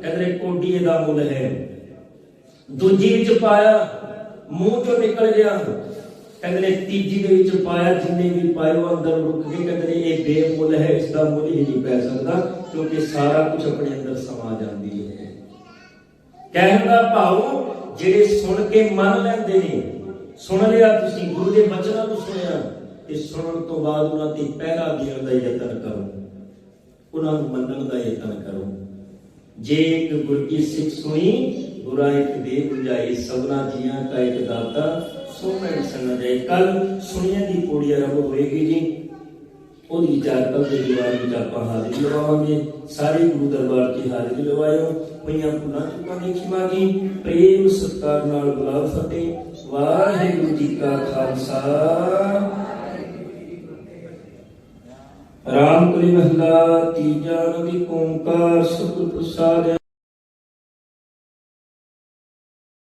ਕਹਿੰਦੇ ਕੋਡੀਏ ਦਾ ਮੁੱਲ ਹੈ। ਦੂਜੀ ਵਿੱਚ ਪਾਇਆ। ਮੂੰਹ ਚੋਂ ਨਿਕਲ ਗਿਆ। ਕਹਿੰਦੇ ਨੇ, ਤੀਜੀ ਦੇ ਵਿੱਚ ਪਾਇਆ, ਜਿੰਨੇ ਵੀ ਪਾਏ ਅੰਦਰ ਰੁਕ ਗਏ ਕਹਿੰਦੇ ਇਹ ਬੇਮੁੱਲ ਹੈ ਇਸ ਦਾ ਮੁੱਲ ਹੀ ਨਹੀਂ ਪੈ ਸਕਦਾ, ਕਿਉਂਕਿ ਸਾਰਾ ਕੁਝ ਆਪਣੇ ਅੰਦਰ ਸਮਾ ਜਾਂਦੀ ਹੈ। ਕਹਿਣ ਦਾ ਭਾਵ, ਜਿਹੜੇ ਸੁਣ ਕੇ ਮੰਨ ਲੈਂਦੇ ਨੇ, ਸੁਣ ਲਿਆ ਤੁਸੀਂ, ਗੁਰੂ ਦੇ ਬਚਨਾਂ ਨੂੰ ਸੁਣਿਆ ਤੇ ਸੁਣਨ ਤੋਂ ਬਾਅਦ ਉਹਨਾਂ ਤੇ ਪਹਿਰਾ ਦੇਣ ਦਾ ਯਤਨ ਕਰੋ। ਉਹਨਾਂ ਨੂੰ ਮੰਨਣ ਦਾ ਯਤਨ ਕਰੋ। ਜੇ ਇੱਕ ਗੁਰ ਕੀ ਸਿੱਖ ਸੁਣੀ ਗੁਰਾ ਇੱਕ ਦੇ 부ਝਾਈ ਸਭਨਾ ਜੀਆਂ ਕਾ ਇੱਕ ਦਾਤਾ ਸੋ ਮੈਂ ਸੰਨ ਜਾਏ ਕੱਲ ਸੁਣੀਆਂ ਦੀ ਪੋੜੀ ਆਰੰਭ ਹੋਏਗੀ ਜੀ। ਉਹਦੀ ਚਾਰ ਦੇ ਦੀਵਾਰ ਵਿੱਚ ਆਪਾਂ ਹਾਜ਼ਰੀ ਲਵਾਵਾਂਗੇ। ਸਾਰੇ ਗੁਰੂ ਦਰਬਾਰ 'ਚ ਹਾਜ਼ਰੀ ਲਵਾਇਓ। ਹੋਈਆਂ ਪੁਨਾ ਚੁੱਕਾਂ ਦੀ ਖਿਮਾਗੀ ਪ੍ਰੇਮ ਸਤਕਾਰ ਨਾਲ ਬੁਲਾ ਫਤਿਹ ਵਾਹਿਗੁਰੂ ਜੀ ਕਾ ਖਾਲਸਾ। ਰਾਮ ਕਲੀ ਮਹਲਾ, ਤੀਜਾ ਨਦੀ ਓੰਕਾਰ ਸਤਿ ਪ੍ਰਸਾਦਿ